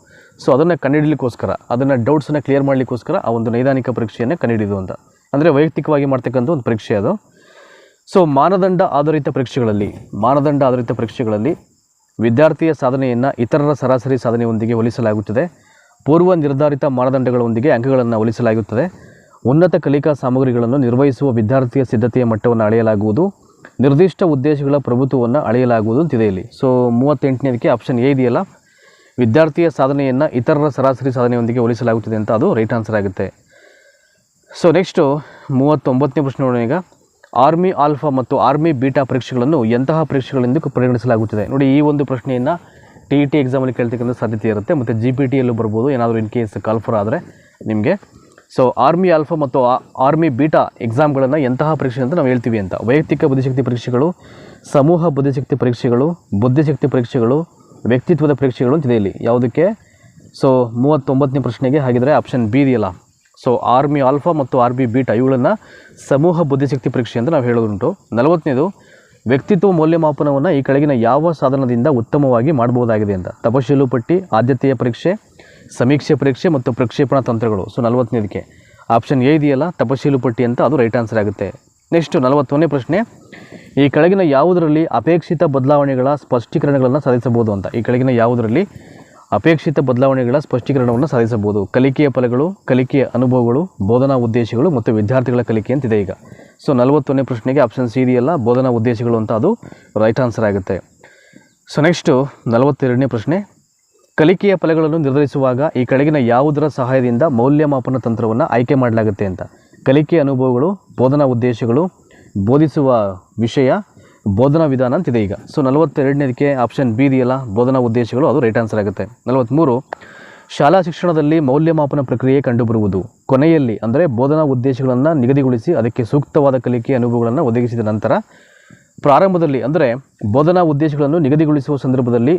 ಸೊ ಅದನ್ನು ಕಂಡುಹಿಡಲಿಕ್ಕೋಸ್ಕರ ಅದನ್ನು ಡೌಟ್ಸನ್ನು ಕ್ಲಿಯರ್ ಮಾಡಲಿಕ್ಕೋಸ್ಕರ ಆ ಒಂದು ನೈದಾನಿಕ ಪರೀಕ್ಷೆಯನ್ನು ಕಂಡುಹಿಡಿದು ಅಂತ. ಅಂದರೆ ವೈಯಕ್ತಿಕವಾಗಿ ಮಾಡ್ತಕ್ಕಂಥ ಒಂದು ಪರೀಕ್ಷೆ ಅದು. ಸೊ ಮಾನದಂಡ ಆಧಾರಿತ ಪರೀಕ್ಷೆಗಳಲ್ಲಿ, ಮಾನದಂಡ ಆಧಾರಿತ ಪರೀಕ್ಷೆಗಳಲ್ಲಿ ವಿದ್ಯಾರ್ಥಿಯ ಸಾಧನೆಯನ್ನು ಇತರರ ಸರಾಸರಿ ಸಾಧನೆಯೊಂದಿಗೆ ಹೋಲಿಸಲಾಗುತ್ತದೆ. ಪೂರ್ವ ನಿರ್ಧಾರಿತ ಮಾನದಂಡಗಳೊಂದಿಗೆ ಅಂಕಗಳನ್ನು ಹೋಲಿಸಲಾಗುತ್ತದೆ. ಉನ್ನತ ಕಲಿಕಾ ಸಾಮಗ್ರಿಗಳನ್ನು ನಿರ್ವಹಿಸುವ ವಿದ್ಯಾರ್ಥಿಯ ಸಿದ್ಧತೆಯ ಮಟ್ಟವನ್ನು ಅಳೆಯಲಾಗುವುದು. ನಿರ್ದಿಷ್ಟ ಉದ್ದೇಶಗಳ ಪ್ರಭುತ್ವವನ್ನು ಅಳೆಯಲಾಗುವುದು ಅಂತಿದೆ ಇಲ್ಲಿ. ಸೊ ಮೂವತ್ತೆಂಟನೇದಕ್ಕೆ ಆಪ್ಷನ್ ಎ ಇದೆಯಲ್ಲ? ವಿದ್ಯಾರ್ಥಿಯ ಸಾಧನೆಯನ್ನು ಇತರರ ಸರಾಸರಿ ಸಾಧನೆಯೊಂದಿಗೆ ಹೋಲಿಸಲಾಗುತ್ತದೆ ಅಂತ ಅದು ರೈಟ್ ಆನ್ಸರ್ ಆಗುತ್ತೆ. ಸೊ ನೆಕ್ಸ್ಟು ಮೂವತ್ತೊಂಬತ್ತನೇ ಪ್ರಶ್ನೆ ನೋಡೋಣ ಈಗ. ಆರ್ಮಿ ಆಲ್ಫಾ ಮತ್ತು ಆರ್ಮಿ ಬೀಟಾ ಪರೀಕ್ಷೆಗಳನ್ನು ಎಂತಹ ಪರೀಕ್ಷೆಗಳೆಂದು ಪರಿಗಣಿಸಲಾಗುತ್ತದೆ? ನೋಡಿ, ಈ ಒಂದು ಪ್ರಶ್ನೆಯನ್ನು ಟಿ ಇ ಟಿ ಎಕ್ಸಾಮಲ್ಲಿ ಕೇಳ್ತಕ್ಕಂಥ ಸಾಧ್ಯತೆ ಇರುತ್ತೆ. ಮತ್ತು ಜಿ ಪಿ ಟಿಯಲ್ಲೂ ಬರ್ಬೋದು. ಏನಾದರೂ ಇನ್ ಕೇಸ್ ಕಾಲ್ಫರ್ ಆದರೆ ನಿಮಗೆ. ಸೊ ಆರ್ಮಿ ಆಲ್ಫಾ ಮತ್ತು ಆರ್ಮಿ ಬೀಟಾ ಎಕ್ಸಾಮ್ಗಳನ್ನು ಎಂತಹ ಪರೀಕ್ಷೆ ಅಂತ ನಾವು ಹೇಳ್ತೀವಿ ಅಂತ. ವೈಯಕ್ತಿಕ ಬುದ್ಧಿಶಕ್ತಿ ಪರೀಕ್ಷೆಗಳು, ಸಮೂಹ ಬುದ್ಧಿಶಕ್ತಿ ಪರೀಕ್ಷೆಗಳು ಬುದ್ಧಿಶಕ್ತಿ ಪರೀಕ್ಷೆಗಳು ವ್ಯಕ್ತಿತ್ವದ ಪರೀಕ್ಷೆಗಳು ಅಂತಿದೆ ಇಲ್ಲಿ ಯಾವುದಕ್ಕೆ? ಸೊ ಮೂವತ್ತೊಂಬತ್ತನೇ ಪ್ರಶ್ನೆಗೆ ಹಾಗಿದ್ರೆ ಆಪ್ಷನ್ ಬಿ ಇದೆಯಲ್ಲ. ಸೊ ಆರ್ಮಿ ಆಲ್ಫಾ ಮತ್ತು ಆರ್ ಬಿ ಬೀಟಾ ಇವುಗಳನ್ನು ಸಮೂಹ ಬುದ್ಧಿಶಕ್ತಿ ಪರೀಕ್ಷೆ ಅಂತ ನಾವು ಹೇಳೋದುಂಟು ನಲವತ್ತನೇದು, ವ್ಯಕ್ತಿತ್ವ ಮೌಲ್ಯಮಾಪನವನ್ನು ಈ ಕೆಳಗಿನ ಯಾವ ಸಾಧನದಿಂದ ಉತ್ತಮವಾಗಿ ಮಾಡಬಹುದಾಗಿದೆ ಅಂತ. ತಪಶೀಲು ಪಟ್ಟಿ, ಆದ್ಯತೆಯ ಪರೀಕ್ಷೆ, ಸಮೀಕ್ಷೆ ಪರೀಕ್ಷೆ ಮತ್ತು ಪ್ರಕ್ಷೇಪಣಾ ತಂತ್ರಗಳು. ಸೊ ನಲವತ್ತನೇದಕ್ಕೆ. ಆಪ್ಷನ್ ಎ ಇದೆಯಲ್ಲ, ತಪಶೀಲು ಪಟ್ಟಿ ಅಂತ ಅದು ರೈಟ್ ಆನ್ಸರ್ ಆಗುತ್ತೆ. ನೆಕ್ಸ್ಟ್ ನಲವತ್ತೊಂದನೇ ಪ್ರಶ್ನೆ. ಈ ಕೆಳಗಿನ ಯಾವುದರಲ್ಲಿ ಅಪೇಕ್ಷಿತ ಬದಲಾವಣೆಗಳ ಸ್ಪಷ್ಟೀಕರಣಗಳನ್ನು ಸಾಧಿಸಬಹುದು ಅಂತ? ಈ ಕೆಳಗಿನ ಯಾವುದರಲ್ಲಿ ಅಪೇಕ್ಷಿತ ಬದಲಾವಣೆಗಳ ಸ್ಪಷ್ಟೀಕರಣವನ್ನು ಸಾಧಿಸಬಹುದು? ಕಲಿಕೆಯ ಫಲಗಳು, ಕಲಿಕೆಯ ಅನುಭವಗಳು, ಬೋಧನಾ ಉದ್ದೇಶಗಳು ಮತ್ತು ವಿದ್ಯಾರ್ಥಿಗಳ ಕಲಿಕೆ ಅಂತಿದೆ ಈಗ. ಸೊ ನಲವತ್ತೊಂದನೇ ಪ್ರಶ್ನೆಗೆ ಆಪ್ಷನ್ ಸಿ ಇದೆಯಲ್ಲ ಬೋಧನಾ ಉದ್ದೇಶಗಳು ಅಂತ ಅದು ರೈಟ್ ಆನ್ಸರ್ ಆಗುತ್ತೆ. ಸೊ ನೆಕ್ಸ್ಟು ನಲವತ್ತೆರಡನೇ ಪ್ರಶ್ನೆ. ಕಲಿಕೆಯ ಫಲಗಳನ್ನು ನಿರ್ಧರಿಸುವಾಗ ಈ ಕೆಳಗಿನ ಯಾವುದರ ಸಹಾಯದಿಂದ ಮೌಲ್ಯಮಾಪನ ತಂತ್ರವನ್ನು ಆಯ್ಕೆ ಮಾಡಲಾಗುತ್ತೆ ಅಂತ? ಕಲಿಕೆಯ ಅನುಭವಗಳು, ಬೋಧನಾ ಉದ್ದೇಶಗಳು, ಬೋಧಿಸುವ ವಿಷಯ, ಬೋಧನಾ ವಿಧಾನ ಅಂತಿದೆ ಈಗ. ಸೊ ನಲವತ್ತೆರಡನೇದಕ್ಕೆ ಆಪ್ಷನ್ ಬಿ ಇದೆಯಲ್ಲ, ಬೋಧನಾ ಉದ್ದೇಶಗಳು, ಅದು ರೈಟ್ ಆನ್ಸರ್ ಆಗುತ್ತೆ. ನಲವತ್ತ್ಮೂರು ಶಾಲಾ ಶಿಕ್ಷಣದಲ್ಲಿ ಮೌಲ್ಯಮಾಪನ ಪ್ರಕ್ರಿಯೆ ಕಂಡುಬರುವುದು. ಕೊನೆಯಲ್ಲಿ, ಅಂದರೆ ಬೋಧನಾ ಉದ್ದೇಶಗಳನ್ನು ನಿಗದಿಗೊಳಿಸಿ ಅದಕ್ಕೆ ಸೂಕ್ತವಾದ ಕಲಿಕೆ ಅನುಭವಗಳನ್ನು ಒದಗಿಸಿದ ನಂತರ, ಪ್ರಾರಂಭದಲ್ಲಿ, ಅಂದರೆ ಬೋಧನಾ ಉದ್ದೇಶಗಳನ್ನು ನಿಗದಿಗೊಳಿಸುವ ಸಂದರ್ಭದಲ್ಲಿ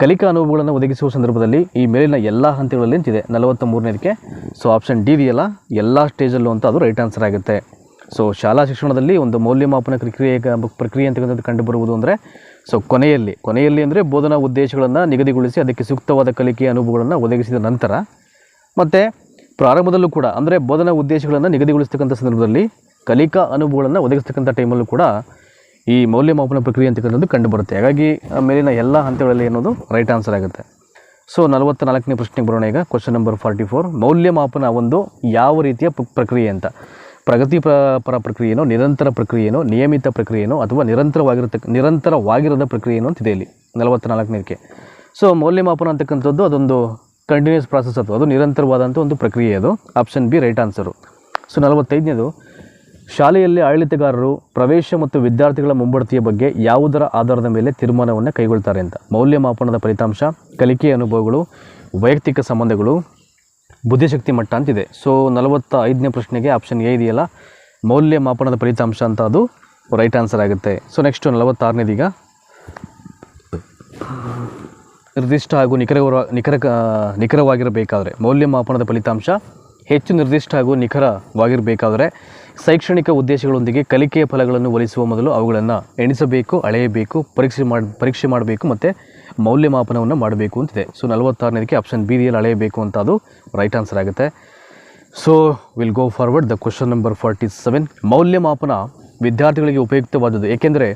ಕಲಿಕಾ ಅನುಭವಗಳನ್ನು ಒದಗಿಸುವ ಸಂದರ್ಭದಲ್ಲಿ ಈ ಮೇಲಿನ ಎಲ್ಲ ಹಂತಗಳಲ್ಲಿ ನಿಂತಿದೆ. ನಲವತ್ತ ಮೂರನೇದಕ್ಕೆ ಸೊ ಆಪ್ಷನ್ ಡಿ ಇದೆಯಲ್ಲ? ಎಲ್ಲ ಸ್ಟೇಜಲ್ಲೂ ಅಂತ ಅದು ರೈಟ್ ಆನ್ಸರ್ ಆಗುತ್ತೆ. ಸೊ ಶಾಲಾ ಶಿಕ್ಷಣದಲ್ಲಿ ಒಂದು ಮೌಲ್ಯಮಾಪನ ಪ್ರಕ್ರಿಯೆ ಪ್ರಕ್ರಿಯೆ ಅಂತಕ್ಕಂಥದ್ದು ಕಂಡುಬರುವುದು ಅಂದರೆ ಸೊ ಕೊನೆಯಲ್ಲಿ ಕೊನೆಯಲ್ಲಿ ಅಂದರೆ ಬೋಧನಾ ಉದ್ದೇಶಗಳನ್ನು ನಿಗದಿಗೊಳಿಸಿ ಅದಕ್ಕೆ ಸೂಕ್ತವಾದ ಕಲಿಕೆಯ ಅನುಭವಗಳನ್ನು ಒದಗಿಸಿದ ನಂತರ, ಮತ್ತು ಪ್ರಾರಂಭದಲ್ಲೂ ಕೂಡ ಅಂದರೆ ಬೋಧನಾ ಉದ್ದೇಶಗಳನ್ನು ನಿಗದಿಗೊಳಿಸ್ತಕ್ಕಂಥ ಸಂದರ್ಭದಲ್ಲಿ ಕಲಿಕಾ ಅನುಭವಗಳನ್ನು ಒದಗಿಸ್ತಕ್ಕಂಥ ಟೈಮಲ್ಲೂ ಕೂಡ ಈ ಮೌಲ್ಯಮಾಪನ ಪ್ರಕ್ರಿಯೆ ಅಂತಕ್ಕಂಥದ್ದು ಕಂಡುಬರುತ್ತೆ. ಹಾಗಾಗಿ ಮೇಲಿನ ಎಲ್ಲ ಹಂತಗಳಲ್ಲಿ ಅನ್ನೋದು ರೈಟ್ ಆನ್ಸರ್ ಆಗುತ್ತೆ. ಸೊ ನಲವತ್ತ ನಾಲ್ಕನೇ ಪ್ರಶ್ನೆಗೆ ಬರೋಣ ಈಗ. ಕ್ವಶನ್ ನಂಬರ್ ಫಾರ್ಟಿ ಫೋರ್ ಮೌಲ್ಯಮಾಪನ ಒಂದು ಯಾವ ರೀತಿಯ ಪ್ರಕ್ರಿಯೆ ಅಂತ? ಪ್ರಗತಿ ಪ್ರ ಪರ ಪ್ರಕ್ರಿಯೆನೋ, ನಿರಂತರ ಪ್ರಕ್ರಿಯೆನೋ, ನಿಯಮಿತ ಪ್ರಕ್ರಿಯೆನೋ, ಅಥವಾ ನಿರಂತರವಾಗಿರತಕ್ಕ ನಿರಂತರವಾಗಿರದ ಪ್ರಕ್ರಿಯೆನೋ ಅಂತಿದೆ ಇಲ್ಲಿ. ನಲವತ್ತ ಸೊ ಮೌಲ್ಯಮಾಪನ ಅಂತಕ್ಕಂಥದ್ದು ಅದೊಂದು ಕಂಟಿನ್ಯೂಸ್ ಪ್ರಾಸೆಸ್ ಅದು. ಅದು ನಿರಂತರವಾದಂಥ ಒಂದು ಪ್ರಕ್ರಿಯೆ ಅದು. Option B right answer so ನಲವತ್ತೈದನೇದು. ಶಾಲೆಯಲ್ಲಿ ಆಡಳಿತಗಾರರು, ಪ್ರವೇಶ ಮತ್ತು ವಿದ್ಯಾರ್ಥಿಗಳ ಮುಂಬಡ್ತಿಯ ಬಗ್ಗೆ ಯಾವುದರ ಆಧಾರದ ಮೇಲೆ ತೀರ್ಮಾನವನ್ನು ಕೈಗೊಳ್ತಾರೆ ಅಂತ. ಮೌಲ್ಯಮಾಪನದ ಫಲಿತಾಂಶ, ಕಲಿಕೆ ಅನುಭವಗಳು, ವೈಯಕ್ತಿಕ ಸಂಬಂಧಗಳು, ಬುದ್ಧಿಶಕ್ತಿ ಮಟ್ಟ ಅಂತಿದೆ. ಸೊ ನಲವತ್ತ ಐದನೇ ಪ್ರಶ್ನೆಗೆ ಆಪ್ಷನ್ ಎ ಇದೆಯಲ್ಲ? ಮೌಲ್ಯಮಾಪನದ ಫಲಿತಾಂಶ ಅಂತ ಅದು ರೈಟ್ ಆನ್ಸರ್ ಆಗುತ್ತೆ. ಸೊ ನೆಕ್ಸ್ಟು ನಲವತ್ತಾರನೇದೀಗ ನಿರ್ದಿಷ್ಟ ಹಾಗೂ ನಿಖರ ನಿಖರ ನಿಖರವಾಗಿರಬೇಕಾದರೆ ಮೌಲ್ಯಮಾಪನದ ಫಲಿತಾಂಶ ಹೆಚ್ಚು ನಿರ್ದಿಷ್ಟ ಹಾಗೂ ನಿಖರವಾಗಿರಬೇಕಾದರೆ ಶೈಕ್ಷಣಿಕ ಉದ್ದೇಶಗಳೊಂದಿಗೆ ಕಲಿಕೆಯ ಫಲಗಳನ್ನು ಒಲಿಸುವ ಮೊದಲು ಅವುಗಳನ್ನು ಎಣಿಸಬೇಕು, ಅಳೆಯಬೇಕು, ಪರೀಕ್ಷೆ ಮಾಡಿ, ಪರೀಕ್ಷೆ ಮಾಡಬೇಕು ಮತ್ತು ಮೌಲ್ಯಮಾಪನವನ್ನು ಮಾಡಬೇಕು ಅಂತಿದೆ. ಸೊ ನಲವತ್ತಾರನೇದಕ್ಕೆ ಆಪ್ಷನ್ ಬಿ ಅಳೆಯಬೇಕು ಅಂತ ಅದು ರೈಟ್ ಆನ್ಸರ್ ಆಗುತ್ತೆ. So will go forward the question number forty seven ಮೌಲ್ಯಮಾಪನ ವಿದ್ಯಾರ್ಥಿಗಳಿಗೆ ಉಪಯುಕ್ತವಾದದ್ದು, ಏಕೆಂದರೆ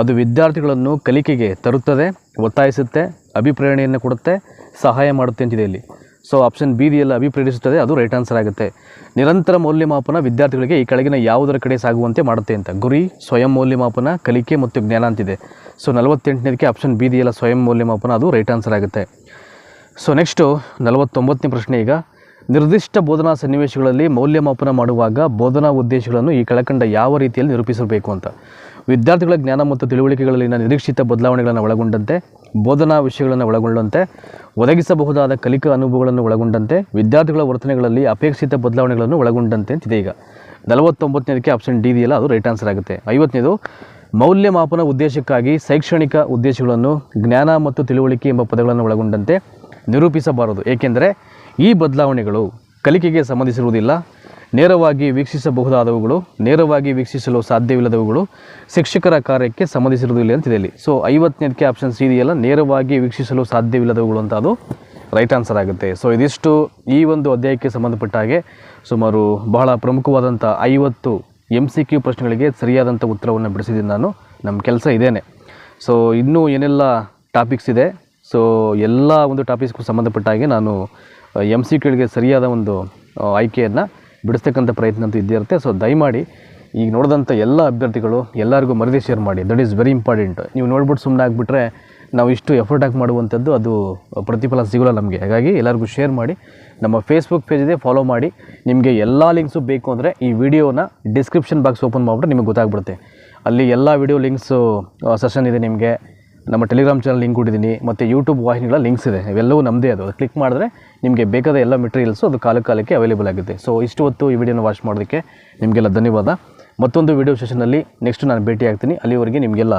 ಅದು ವಿದ್ಯಾರ್ಥಿಗಳನ್ನು ಕಲಿಕೆಗೆ ತರುತ್ತದೆ, ಒತ್ತಾಯಿಸುತ್ತೆ, ಅಭಿಪ್ರೇರಣೆಯನ್ನು ಕೊಡುತ್ತೆ, ಸಹಾಯ ಮಾಡುತ್ತೆ ಅಂತಿದೆ ಇಲ್ಲಿ. ಸೊ ಆಪ್ಷನ್ ಬಿ ರಿಯಲ್ಲಿ ಅಭಿಪ್ರೇರಿಸುತ್ತದೆ ಅದು ರೈಟ್ ಆನ್ಸರ್ ಆಗುತ್ತೆ. ನಿರಂತರ ಮೌಲ್ಯಮಾಪನ ವಿದ್ಯಾರ್ಥಿಗಳಿಗೆ ಈ ಕೆಳಗಿನ ಯಾವುದರ ಕಡೆ ಸಾಗುವಂತೆ ಮಾಡುತ್ತೆ ಅಂತ. ಗುರಿ, ಸ್ವಯಂ ಮೌಲ್ಯಮಾಪನ, ಕಲಿಕೆ ಮತ್ತು ಜ್ಞಾನ ಅಂತಿದೆ. ಸೊ ನಲವತ್ತೆಂಟನೇದಕ್ಕೆ ಆಪ್ಷನ್ ಬಿ ಇದೆಯಲ್ಲ ಸ್ವಯಂ ಮೌಲ್ಯಮಾಪನ, ಅದು ರೈಟ್ ಆನ್ಸರ್ ಆಗುತ್ತೆ. ಸೊ ನೆಕ್ಸ್ಟು ನಲವತ್ತೊಂಬತ್ತನೇ ಪ್ರಶ್ನೆ ಈಗ. ನಿರ್ದಿಷ್ಟ ಬೋಧನಾ ಸನ್ನಿವೇಶಗಳಲ್ಲಿ ಮೌಲ್ಯಮಾಪನ ಮಾಡುವಾಗ ಬೋಧನಾ ಉದ್ದೇಶಗಳನ್ನು ಈ ಕೆಳಕಂಡ ಯಾವ ರೀತಿಯಲ್ಲಿ ನಿರೂಪಿಸಬೇಕು ಅಂತ. ವಿದ್ಯಾರ್ಥಿಗಳ ಜ್ಞಾನ ಮತ್ತು ತಿಳುವಳಿಕೆಗಳಲ್ಲಿನ ನಿರೀಕ್ಷಿತ ಬದಲಾವಣೆಗಳನ್ನು ಒಳಗೊಂಡಂತೆ, ಬೋಧನಾ ವಿಷಯಗಳನ್ನು ಒಳಗೊಂಡಂತೆ ಒದಗಿಸಬಹುದಾದ ಕಲಿಕಾ ಅನುಭವಗಳನ್ನು ಒಳಗೊಂಡಂತೆ, ವಿದ್ಯಾರ್ಥಿಗಳ ವರ್ತನೆಗಳಲ್ಲಿ ಅಪೇಕ್ಷಿತ ಬದಲಾವಣೆಗಳನ್ನು ಒಳಗೊಂಡಂತೆ ಅಂತಿದೆ ಈಗ. ನಲವತ್ತೊಂಬತ್ತನೇದಕ್ಕೆ ಆಪ್ಷನ್ ಡಿ ಇದೆಯಲ್ಲ, ಅದು ರೈಟ್ ಆನ್ಸರ್ ಆಗುತ್ತೆ. ಐವತ್ತನೇದು, ಮೌಲ್ಯಮಾಪನ ಉದ್ದೇಶಕ್ಕಾಗಿ ಶೈಕ್ಷಣಿಕ ಉದ್ದೇಶಗಳನ್ನು ಜ್ಞಾನ ಮತ್ತು ತಿಳುವಳಿಕೆ ಎಂಬ ಪದಗಳನ್ನು ಒಳಗೊಂಡಂತೆ ನಿರೂಪಿಸಬಾರದು. ಏಕೆಂದರೆ ಈ ಬದಲಾವಣೆಗಳು ಕಲಿಕೆಗೆ ಸಂಬಂಧಿಸಿರುವುದಿಲ್ಲ ನೇರವಾಗಿ ವೀಕ್ಷಿಸಬಹುದಾದವುಗಳು, ನೇರವಾಗಿ ವೀಕ್ಷಿಸಲು ಸಾಧ್ಯವಿಲ್ಲದವುಗಳು ಶಿಕ್ಷಕರ ಕಾರ್ಯಕ್ಕೆ ಸಂಬಂಧಿಸಿರುವುದಿಲ್ಲ ಅಂತಿದೆ ಇಲ್ಲಿ. ಸೊ ಐವತ್ತನೇದಕ್ಕೆ ಆಪ್ಷನ್ ಸಿ ಇದೆಯಲ್ಲ ನೇರವಾಗಿ ವೀಕ್ಷಿಸಲು ಸಾಧ್ಯವಿಲ್ಲದವುಗಳು ಅಂತ ಅದು ರೈಟ್ ಆನ್ಸರ್ ಆಗುತ್ತೆ. ಸೊ ಇದಿಷ್ಟು ಈ ಒಂದು ಅಧ್ಯಾಯಕ್ಕೆ ಸಂಬಂಧಪಟ್ಟ ಹಾಗೆ ಸುಮಾರು ಬಹಳ ಪ್ರಮುಖವಾದಂಥ ಐವತ್ತು ಎಂ ಸಿ ಕ್ಯೂ ಪ್ರಶ್ನೆಗಳಿಗೆ ಸರಿಯಾದಂಥ ಉತ್ತರವನ್ನು ಬಿಡಿಸಿದ್ದೀನಿ ನಾನು. ನಮ್ಮ ಕೆಲಸ ಇದೇನೆ. ಸೊ ಇನ್ನೂ ಏನೆಲ್ಲ ಟಾಪಿಕ್ಸ್ ಇದೆ? ಸೊ ಎಲ್ಲ ಒಂದು ಟಾಪಿಕ್ಸ್ಗೂ ಸಂಬಂಧಪಟ್ಟ ಹಾಗೆ ನಾನು ಎಂ ಸಿ ಕ್ಯೂಗಳಿಗೆ ಸರಿಯಾದ ಒಂದು ಆಯ್ಕೆಯನ್ನು ಬಿಡಿಸ್ತಕ್ಕಂಥ ಪ್ರಯತ್ನ ಅಂತೂ ಇದ್ದೇ ಇರುತ್ತೆ. ಸೊ ದಯಮಾಡಿ ಈಗ ನೋಡಿದಂಥ ಎಲ್ಲ ಅಭ್ಯರ್ಥಿಗಳು ಎಲ್ಲರಿಗೂ ಮರದಿ ಶೇರ್ ಮಾಡಿ. ದಟ್ ಈಸ್ ವೆರಿ ಇಂಪಾರ್ಟೆಂಟ್ ನೀವು ನೋಡ್ಬಿಟ್ಟು ಸುಮ್ಮನೆ ಆಗಿಬಿಟ್ರೆ ನಾವು ಇಷ್ಟು ಎಫರ್ಟ್ ಹಾಕಿ ಮಾಡುವಂಥದ್ದು ಅದು ಪ್ರತಿಫಲ ಸಿಗೋಲ್ಲ ನಮಗೆ. ಹಾಗಾಗಿ ಎಲ್ಲರಿಗೂ ಶೇರ್ ಮಾಡಿ. ನಮ್ಮ ಫೇಸ್ಬುಕ್ ಪೇಜ್ ಇದೆ ಫಾಲೋ ಮಾಡಿ. ನಿಮಗೆ ಎಲ್ಲ ಲಿಂಕ್ಸು ಬೇಕು ಅಂದರೆ ಈ ವಿಡಿಯೋನ ಡಿಸ್ಕ್ರಿಪ್ಷನ್ ಬಾಕ್ಸ್ ಓಪನ್ ಮಾಡಿಬಿಟ್ರೆ ನಿಮಗೆ ಗೊತ್ತಾಗ್ಬಿಡುತ್ತೆ. ಅಲ್ಲಿ ಎಲ್ಲ ವಿಡಿಯೋ ಲಿಂಕ್ಸು ಸೆಷನ್ ಇದೆ ನಿಮಗೆ. ನಮ್ಮ ಟೆಲಿಗ್ರಾಮ್ ಚಾನಲ್ ಲಿಂಕ್ ಕೊಟ್ಟಿದ್ದೀನಿ, ಮತ್ತು ಯೂಟ್ಯೂಬ್ ವಾಹಿನಿಗಳ ಲಿಂಕ್ಸ್ ಇದೆ, ಇವೆಲ್ಲವೂ ನಮ್ಮದೇ ಅದು. ಕ್ಲಿಕ್ ಮಾಡಿದ್ರೆ ನಿಮಗೆ ಬೇಕಾದ ಎಲ್ಲ ಮೆಟೀರಿಯಲ್ಸು ಅದು ಕಾಲ ಕಾಲಕ್ಕೆ ಅವೈಲೇಬಲ್ ಆಗುತ್ತೆ. ಸೊ ಇಷ್ಟು ಹೊತ್ತು ಈ ವಿಡಿಯೋನ ವಾಚ್ ಮಾಡೋದಕ್ಕೆ ನಿಮಗೆಲ್ಲ ಧನ್ಯವಾದ. ಮತ್ತೊಂದು ವಿಡಿಯೋ ಸೆಷನಲ್ಲಿ ನೆಕ್ಸ್ಟ್ ನಾನು ಭೇಟಿ ಆಗ್ತೀನಿ ಅಲ್ಲಿವರೆಗೆ ನಿಮಗೆಲ್ಲ